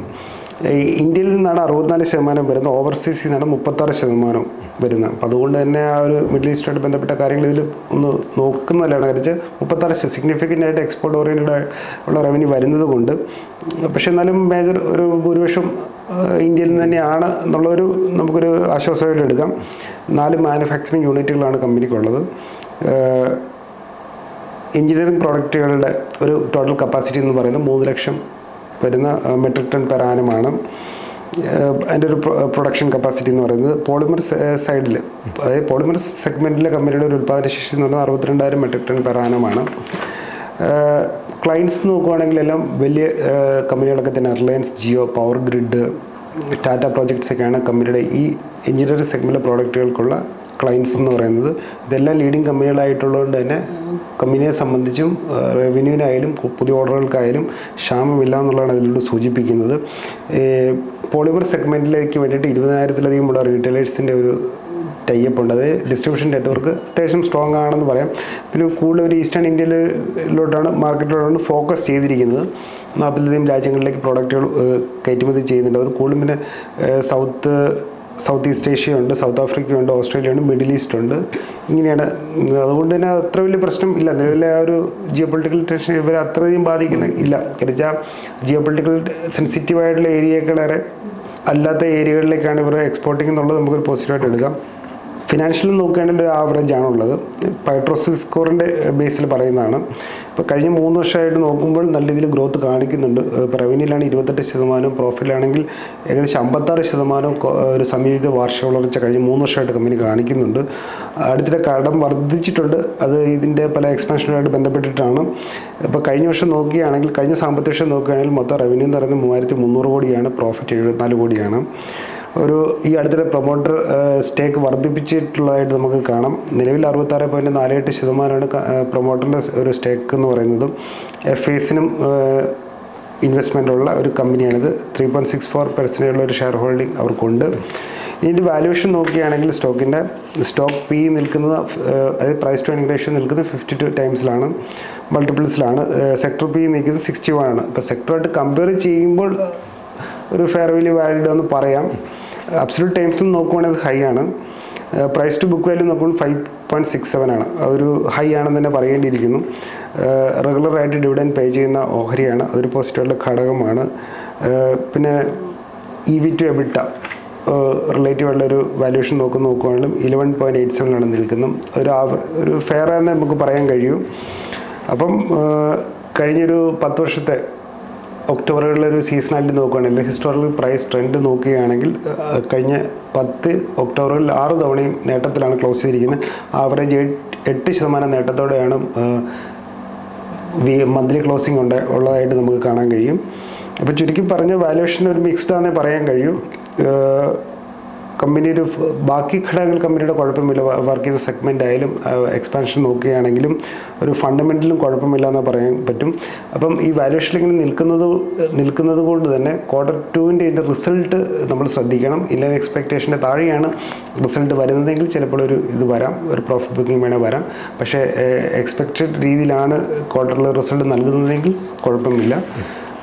ഇന്ത്യയിൽ നിന്നാണ് അറുപത്തിനാല് ശതമാനം വരുന്നത്. ഓവർസീസിൽ നിന്നാണ് മുപ്പത്താറ് ശതമാനം വരുന്നത്. അപ്പോൾ അതുകൊണ്ട് തന്നെ ആ ഒരു മിഡിൽ ഈസ്റ്റുമായിട്ട് ബന്ധപ്പെട്ട കാര്യങ്ങൾ ഇതിൽ ഒന്ന് നോക്കുന്നതല്ലാണ് കാര്യം മുപ്പത്താറ് സിഗ്നിഫിക്കന്റ് ആയിട്ട് എക്സ്പോർട്ട് ഓറിയന്റഡ് ഉള്ള റവന്യൂ വരുന്നത് കൊണ്ട് പക്ഷേ എന്നാലും മേജർ ഒരു ഭൂരിപക്ഷം ഇന്ത്യയിൽ നിന്ന് തന്നെയാണ് എന്നുള്ളൊരു നമുക്കൊരു ആശ്വാസമായിട്ട് എടുക്കാം. നാല് മാനുഫാക്ചറിങ് യൂണിറ്റുകളാണ് കമ്പനിക്കുള്ളത്. എഞ്ചിനീയറിംഗ് പ്രോഡക്റ്റുകളുടെ ഒരു ടോട്ടൽ കപ്പാസിറ്റി എന്ന് പറയുന്നത് മൂന്ന് ലക്ഷം വരുന്ന മെട്രിക് ടൺ പെർ അതിന്റെ ഒരു പ്രൊഡക്ഷൻ കപ്പാസിറ്റി എന്ന് പറയുന്നത് പോളിമർ സൈഡിൽ അതായത് പോളിമർ സെഗ്മെന്റിലെ കമ്പനിയുടെ ഒരു ഉൽപ്പാദനശേഷി എന്ന് പറയുന്നത് അറുപത്തിരണ്ടായിരം മെട്രിക് ടൺ പെർ ക്ലയൻസ് നോക്കുവാണെങ്കിൽ എല്ലാം വലിയ കമ്പനികളൊക്കെ തന്നെ. Reliance Jio Power Grid Tata projects ഒക്കെയാണ് കമ്പനിയുടെ ഈ എഞ്ചിനീയറിംഗ് സെഗ്മെന്റിലെ പ്രോഡക്റ്റുകൾക്കുള്ള ക്ലയൻസ് എന്ന് പറയുന്നത്. ഇതെല്ലാം ലീഡിങ് കമ്പനികളായിട്ടുള്ളതുകൊണ്ട് തന്നെ കമ്പനിയെ സംബന്ധിച്ചും റവന്യൂവിനായാലും പുതിയ ഓർഡറുകൾക്കായാലും ക്ഷാമമില്ല എന്നുള്ളതാണ് അതിലൂടെ സൂചിപ്പിക്കുന്നത്. പോളിമർ സെഗ്മെന്റിലേക്ക് വേണ്ടിയിട്ട് ഇരുപതിനായിരത്തിലധികമുള്ള റീറ്റെയിലേഴ്സിന്റെ ഒരു ടൈപ്പ് ഉണ്ട് ഡിസ്ട്രിബ്യൂഷൻ നെറ്റ്വർക്ക് അത്യാവശ്യം സ്ട്രോങ് ആണെന്ന് പറയാം. പിന്നെ കൂടുതൽ ഒരു ഈസ്റ്റേൺ ഇന്ത്യയിലോട്ടാണ് മാർക്കറ്റിലോട്ടാണ് ഫോക്കസ് ചെയ്തിരിക്കുന്നത്. നാൽപ്പതിലധികം രാജ്യങ്ങളിലേക്ക് പ്രോഡക്റ്റുകൾ കയറ്റുമതി ചെയ്യുന്നുണ്ട്. അത് കൂടുതലും പിന്നെ സൗത്ത് സൗത്ത് ഈസ്റ്റ് ഏഷ്യ ഉണ്ട് സൗത്ത് ആഫ്രിക്കയുണ്ട് ഓസ്ട്രേലിയ ഉണ്ട് മിഡിൽ ഈസ്റ്റ് ഉണ്ട്. ഇങ്ങനെയാണ്. അതുകൊണ്ട് തന്നെ അത്ര വലിയ പ്രശ്നം ഇല്ല. നിലവിലെ ആ ഒരു ജിയോ പൊളിറ്റിക്കൽ ടെൻഷൻ ഇവരെ അത്രയധികം ബാധിക്കുന്ന ഇല്ല. എന്നുവെച്ചാൽ ജിയോ പൊളിറ്റിക്കൽ സെൻസിറ്റീവ് ആയിട്ടുള്ള ഏരിയകളേറെ അല്ലാത്ത ഏരിയകളിലേക്കാണ് ഇവർ എക്സ്പോർട്ടിംഗ് എന്നുള്ളത് നമുക്കൊരു പോസിറ്റീവായിട്ട് എടുക്കാം. ഫിനാൻഷ്യൽ നോക്കുകയാണെങ്കിൽ ഒരു ആവറേജ് ആണുള്ളത് പൈട്രോസിസ് സ്കോറിന്റെ ബേസിൽ പറയുന്നതാണ്. ഇപ്പോൾ കഴിഞ്ഞ മൂന്ന് വർഷമായിട്ട് നോക്കുമ്പോൾ നല്ല രീതിയിൽ ഗ്രോത്ത് കാണിക്കുന്നുണ്ട്. ഇപ്പോൾ റവന്യൂലാണ് ഇരുപത്തെട്ട് ശതമാനവും പ്രോഫിറ്റിലാണെങ്കിൽ ഏകദേശം അമ്പത്താറ് ശതമാനം ഒരു സംയോജിത വാർഷിക വളർച്ച കഴിഞ്ഞ മൂന്ന് വർഷമായിട്ട് കമ്പനി കാണിക്കുന്നുണ്ട്. അടുത്തിടെ കടം വർദ്ധിച്ചിട്ടുണ്ട്. അത് ഇതിന്റെ പല എക്സ്പാൻഷനുമായിട്ട് ബന്ധപ്പെട്ടിട്ടാണ്. ഇപ്പോൾ കഴിഞ്ഞ വർഷം നോക്കുകയാണെങ്കിൽ കഴിഞ്ഞ സാമ്പത്തിക വർഷം നോക്കുകയാണെങ്കിൽ മൊത്തം റവന്യൂ എന്ന് പറയുന്നത് മൂവായിരത്തി മുന്നൂറ് കോടിയാണ്. പ്രോഫിറ്റ് എഴുപത്തിനാല് കോടിയാണ്. ഒരു ഈ അടുത്തിടെ പ്രൊമോട്ടർ സ്റ്റേക്ക് വർദ്ധിപ്പിച്ചിട്ടുള്ളതായിട്ട് നമുക്ക് കാണാം. നിലവിൽ അറുപത്താറ് പോയിന്റ് നാല് എട്ട് ശതമാനമാണ് പ്രൊമോട്ടറിന്റെ ഒരു സ്റ്റേക്ക് എന്ന് പറയുന്നതും. എഫ് എസിനും ഇൻവെസ്റ്റ്മെന്റ് ഉള്ള ഒരു കമ്പനിയാണിത് three point six four percentage ഉള്ള ഒരു ഷെയർ ഹോൾഡിംഗ് അവർക്കുണ്ട്. ഇതിന്റെ വാല്യുവേഷൻ നോക്കുകയാണെങ്കിൽ സ്റ്റോക്കിന്റെ സ്റ്റോക്ക് പി നിൽക്കുന്നത് അതായത് പ്രൈസ് ടു ഏണിംഗ് റേഷ്യോ നിൽക്കുന്നത് ഫിഫ്റ്റി ടു ടൈംസിലാണ് മൾട്ടിപ്പിൾസിലാണ് സെക്ടർ പി നിൽക്കുന്നത് സിക്സ്റ്റി വൺ ആണ് ഇപ്പോൾ സെക്ടറുമായിട്ട് കമ്പയർ ചെയ്യുമ്പോൾ ഒരു ഫെയർ വാല്യൂ വാലിഡ് എന്ന് പറയാം. അബ്സല്യൂട്ട് ടൈംസിൽ നോക്കുവാണെങ്കിൽ ഹൈ ആണ്. പ്രൈസ് ടു ബുക്ക് വാല്യൂ നോക്കുമ്പോൾ ഫൈവ് പോയിന്റ് സിക്സ് സെവൻ ആണ്. അതൊരു ഹൈ ആണെന്ന് തന്നെ പറയേണ്ടിയിരിക്കുന്നു. റെഗുലറായിട്ട് ഡിവിഡൻ പേ ചെയ്യുന്ന ഓഹരിയാണ്. അതൊരു പോസിറ്റീവ് ഘടകമാണ്. പിന്നെ E V to EBITDA relative ഉള്ള ഒരു വാല്യൂഷൻ നോക്കുന്ന നോക്കുകയാണെങ്കിലും ഇലവൻ പോയിന്റ് എയ്റ്റ് സെവനിലാണ് നിൽക്കുന്നത്. ഒരു ഒരു ഫെയർ ആണെന്ന് നമുക്ക് പറയാൻ കഴിയും. അപ്പം കഴിഞ്ഞൊരു പത്ത് വർഷത്തെ ഒക്ടോബറുകളിലെ ഒരു സീസണാലിറ്റി നോക്കുകയാണെങ്കിൽ ഹിസ്റ്റോറിക്കൽ പ്രൈസ് ട്രെൻഡ് നോക്കുകയാണെങ്കിൽ കഴിഞ്ഞ പത്ത് ഒക്ടോബറിൽ ആറ് തവണയും നേട്ടത്തിലാണ് ക്ലോസ് ചെയ്തിരിക്കുന്നത്. ആവറേജ് എട്ട് ശതമാനം നേട്ടത്തോടെയാണ് മന്ത്ലി ക്ലോസിംഗ് ഉണ്ട് ഉള്ളതായിട്ട് നമുക്ക് കാണാൻ കഴിയും. അപ്പോൾ ചുരുക്കി പറഞ്ഞ വാല്യുവേഷൻ ഒരു മിക്സ്ഡ് ആണെന്നേ പറയാൻ കഴിയും. ഏഹ് കമ്പനി ഒരു ഫ്- ബാക്കി ഘടകങ്ങൾ കമ്പനിയുടെ കുഴപ്പമില്ല. വർക്ക് ചെയ്ത സെഗ്മെന്റ് ആയാലും എക്സ്പാൻഷൻ നോക്കുകയാണെങ്കിലും ഒരു ഫണ്ടമെന്റലും കുഴപ്പമില്ല എന്ന് പറയാൻ പറ്റും. അപ്പം ഈ വാല്യുവേഷനിൽ ഇങ്ങനെ നിൽക്കുന്നത് നിൽക്കുന്നത് കൊണ്ട് തന്നെ ക്വാർട്ടർ ടുവിന്റെ ഇതിന്റെ റിസൾട്ട് നമ്മൾ ശ്രദ്ധിക്കണം. ഇല്ല എക്സ്പെക്റ്റേഷന്റെ താഴെയാണ് റിസൾട്ട് വരുന്നതെങ്കിൽ ചിലപ്പോൾ ഒരു ഇത് വരാം. ഒരു പ്രോഫിറ്റ് ബുക്കിംഗ് വേണേൽ വരാം. പക്ഷേ എക്സ്പെക്റ്റഡ് രീതിയിലാണ് ക്വാർട്ടറിൽ റിസൾട്ട് നൽകുന്നതെങ്കിൽ കുഴപ്പമില്ല.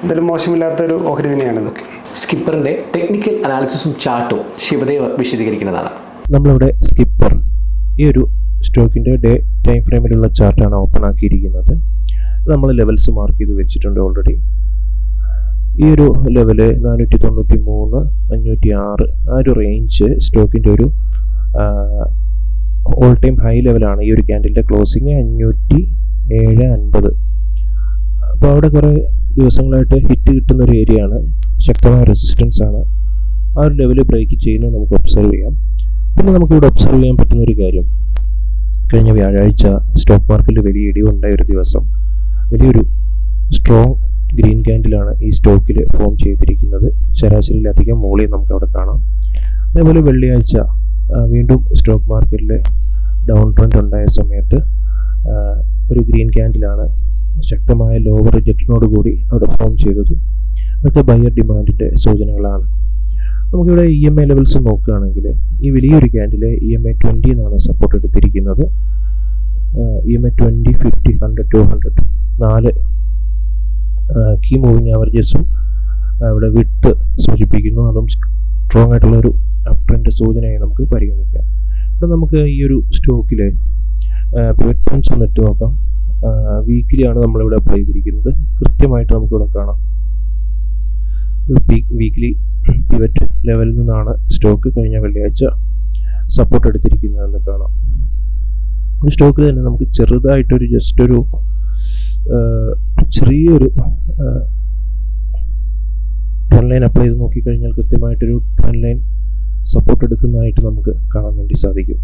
എന്തായാലും മോശമില്ലാത്തൊരു ഓഹരി തന്നെയാണിത് സ്കിപ്പറിന്റെ ടെക്നിക്കൽ അനാലിസിസും ചാർട്ടും ശിവദേവ് വിശദീകരിക്കുന്നതാണ്. നമ്മളിവിടെ സ്കിപ്പർ ഈ ഒരു സ്റ്റോക്കിന്റെ ഡേ ടൈം ഫ്രെയിമിലുള്ള ചാർട്ടാണ് ഓപ്പൺ ആക്കിയിരിക്കുന്നത്. നമ്മൾ ലെവൽസ് മാർക്ക് ചെയ്ത് വെച്ചിട്ടുണ്ട് ഓൾറെഡി ഈ ഒരു ലെവൽ നാനൂറ്റി തൊണ്ണൂറ്റി മൂന്ന് അഞ്ഞൂറ്റി ആറ് ആ ഒരു റേഞ്ച് സ്റ്റോക്കിന്റെ ഒരു ഓൾ ടൈം ഹൈ ലെവലാണ് ഈ ഒരു ക്യാൻഡിലിന്റെ ക്ലോസിങ് അഞ്ഞൂറ്റി ഏഴ് അൻപത്. അപ്പോൾ അവിടെ കുറേ ദിവസങ്ങളായിട്ട് ഹിറ്റ് കിട്ടുന്ന ഒരു ഏരിയ ആണ്. ശക്തമായ റെസിസ്റ്റൻസ് ആണ്. ആ ഒരു ലെവൽ ബ്രേക്ക് ചെയ്യുന്നത് നമുക്ക് ഒബ്സർവ് ചെയ്യാം. പിന്നെ നമുക്കിവിടെ ഒബ്സർവ് ചെയ്യാൻ പറ്റുന്ന ഒരു കാര്യം. കഴിഞ്ഞ വ്യാഴാഴ്ച സ്റ്റോക്ക് മാർക്കറ്റിൽ വലിയ ഇടിവുണ്ടായ ഒരു ദിവസം. വലിയൊരു സ്ട്രോങ് ഗ്രീൻ ക്യാൻഡിലാണ് ഈ സ്റ്റോക്കിൽ ഫോം ചെയ്തിരിക്കുന്നത്. ശരാശരിയിലധികം മോളിയും നമുക്ക് അവിടെ കാണാം. അതേപോലെ വെള്ളിയാഴ്ച വീണ്ടും സ്റ്റോക്ക് മാർക്കറ്റിൽ ഡൗൺ ട്രെൻഡ് ഉണ്ടായ സമയത്ത് ഒരു ഗ്രീൻ ക്യാൻഡിലാണ് ശക്തമായ ലോവർ റിജക്ഷനോട് കൂടി അവിടെ ഫോം ചെയ്തത്. അതൊക്കെ ബയർ ഡിമാൻഡിന്റെ സൂചനകളാണ്. നമുക്കിവിടെ ഇ എം ഐ ലെവൽസ് നോക്കുകയാണെങ്കിൽ ഈ വലിയൊരു candle E M I twenty എന്നാണ് സപ്പോർട്ട് എടുത്തിരിക്കുന്നത്. E M I twenty fifty hundred two hundred നാല് കീ മൂവിങ് ആവറേജസും ഇവിടെ വിട്ട് സൂചിപ്പിക്കുന്നു. അതും സ്ട്രോങ് ആയിട്ടുള്ള ഒരു അപ് ട്രെൻഡ് സൂചനയായി നമുക്ക് പരിഗണിക്കാം. ഇപ്പം നമുക്ക് ഈ ഒരു സ്റ്റോക്കിൽ പിവറ്റ് ഒന്ന് ഇട്ട് നോക്കാം. വീക്കിലിയാണ് നമ്മളിവിടെ അപ്ലൈ ചെയ്തിരിക്കുന്നത്. കൃത്യമായിട്ട് നമുക്കിവിടെ കാണാം. ഒരു വീക്ക്ലി പിവറ്റ് ലെവലിൽ നിന്നാണ് സ്റ്റോക്ക് കഴിഞ്ഞ വെള്ളിയാഴ്ച സപ്പോർട്ട് എടുത്തിരിക്കുന്നതെന്ന് കാണാം. സ്റ്റോക്കിൽ തന്നെ നമുക്ക് ചെറുതായിട്ടൊരു ജസ്റ്റ് ഒരു ചെറിയൊരു ട്രെൻഡ് ലൈൻ അപ്ലൈ ചെയ്ത് നോക്കിക്കഴിഞ്ഞാൽ കൃത്യമായിട്ടൊരു ട്രെൻഡ് ലൈൻ സപ്പോർട്ട് എടുക്കുന്നതായിട്ട് നമുക്ക് കാണാൻ വേണ്ടി സാധിക്കും.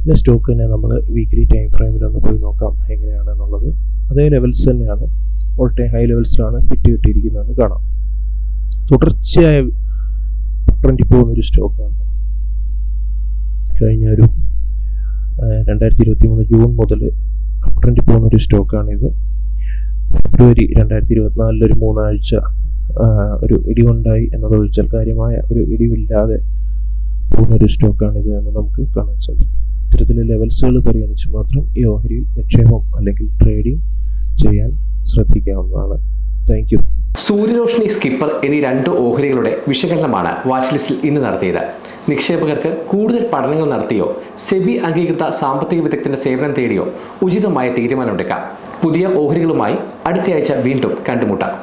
പിന്നെ സ്റ്റോക്ക് തന്നെ നമ്മൾ വീക്ക്ലി ടൈം ഫ്രെയിമിൽ ഒന്ന് പോയി നോക്കാം എങ്ങനെയാണെന്നുള്ളത്. അതേ ലെവൽസ് തന്നെയാണ് ഓൾ ടൈം ഹൈ ലെവൽസിലാണ് വിറ്റ് കിട്ടിയിരിക്കുന്നതെന്ന് കാണാം. തുടർച്ചയായ ട്രെൻഡിൽ പോകുന്ന ഒരു സ്റ്റോക്കാണ് കഴിഞ്ഞ ഒരു രണ്ടായിരത്തി ഇരുപത്തി മൂന്ന് ജൂൺ മുതൽ ട്രെൻഡിൽ പോകുന്ന ഒരു സ്റ്റോക്കാണിത് ഫെബ്രുവരി രണ്ടായിരത്തി ഇരുപത്തിനാലിലൊരു മൂന്നാഴ്ച ഒരു ഇടിവുണ്ടായി എന്നതൊഴിച്ചാൽ കാര്യമായ ഒരു ഇടിവില്ലാതെ പോകുന്ന ഒരു സ്റ്റോക്കാണിത് എന്ന് നമുക്ക് കാണാൻ സാധിക്കും. ഇത്തരത്തിലെ ലെവൽസുകൾ പരിഗണിച്ച് മാത്രം ഈ ഓഹരിയിൽ നിക്ഷേപം അല്ലെങ്കിൽ ട്രേഡിംഗ് ചെയ്യാൻ ശ്രദ്ധിക്കാവുന്നതാണ്. താങ്ക് യു സൂര്യരോഷ്ണി സ്കിപ്പർ എന്നീ രണ്ട് ഓഹരികളുടെ വിശകലനമാണ് വാച്ച് ലിസ്റ്റിൽ ഇന്ന് നടത്തിയത്. നിക്ഷേപകർക്ക് കൂടുതൽ പഠനങ്ങൾ നടത്തിയോ സെബി അംഗീകൃത സാമ്പത്തിക വിദഗ്ധന്റെ സേവനം തേടിയോ ഉചിതമായ തീരുമാനമെടുക്കാം. പുതിയ ഓഹരികളുമായി അടുത്തയാഴ്ച വീണ്ടും കണ്ടുമുട്ടാം.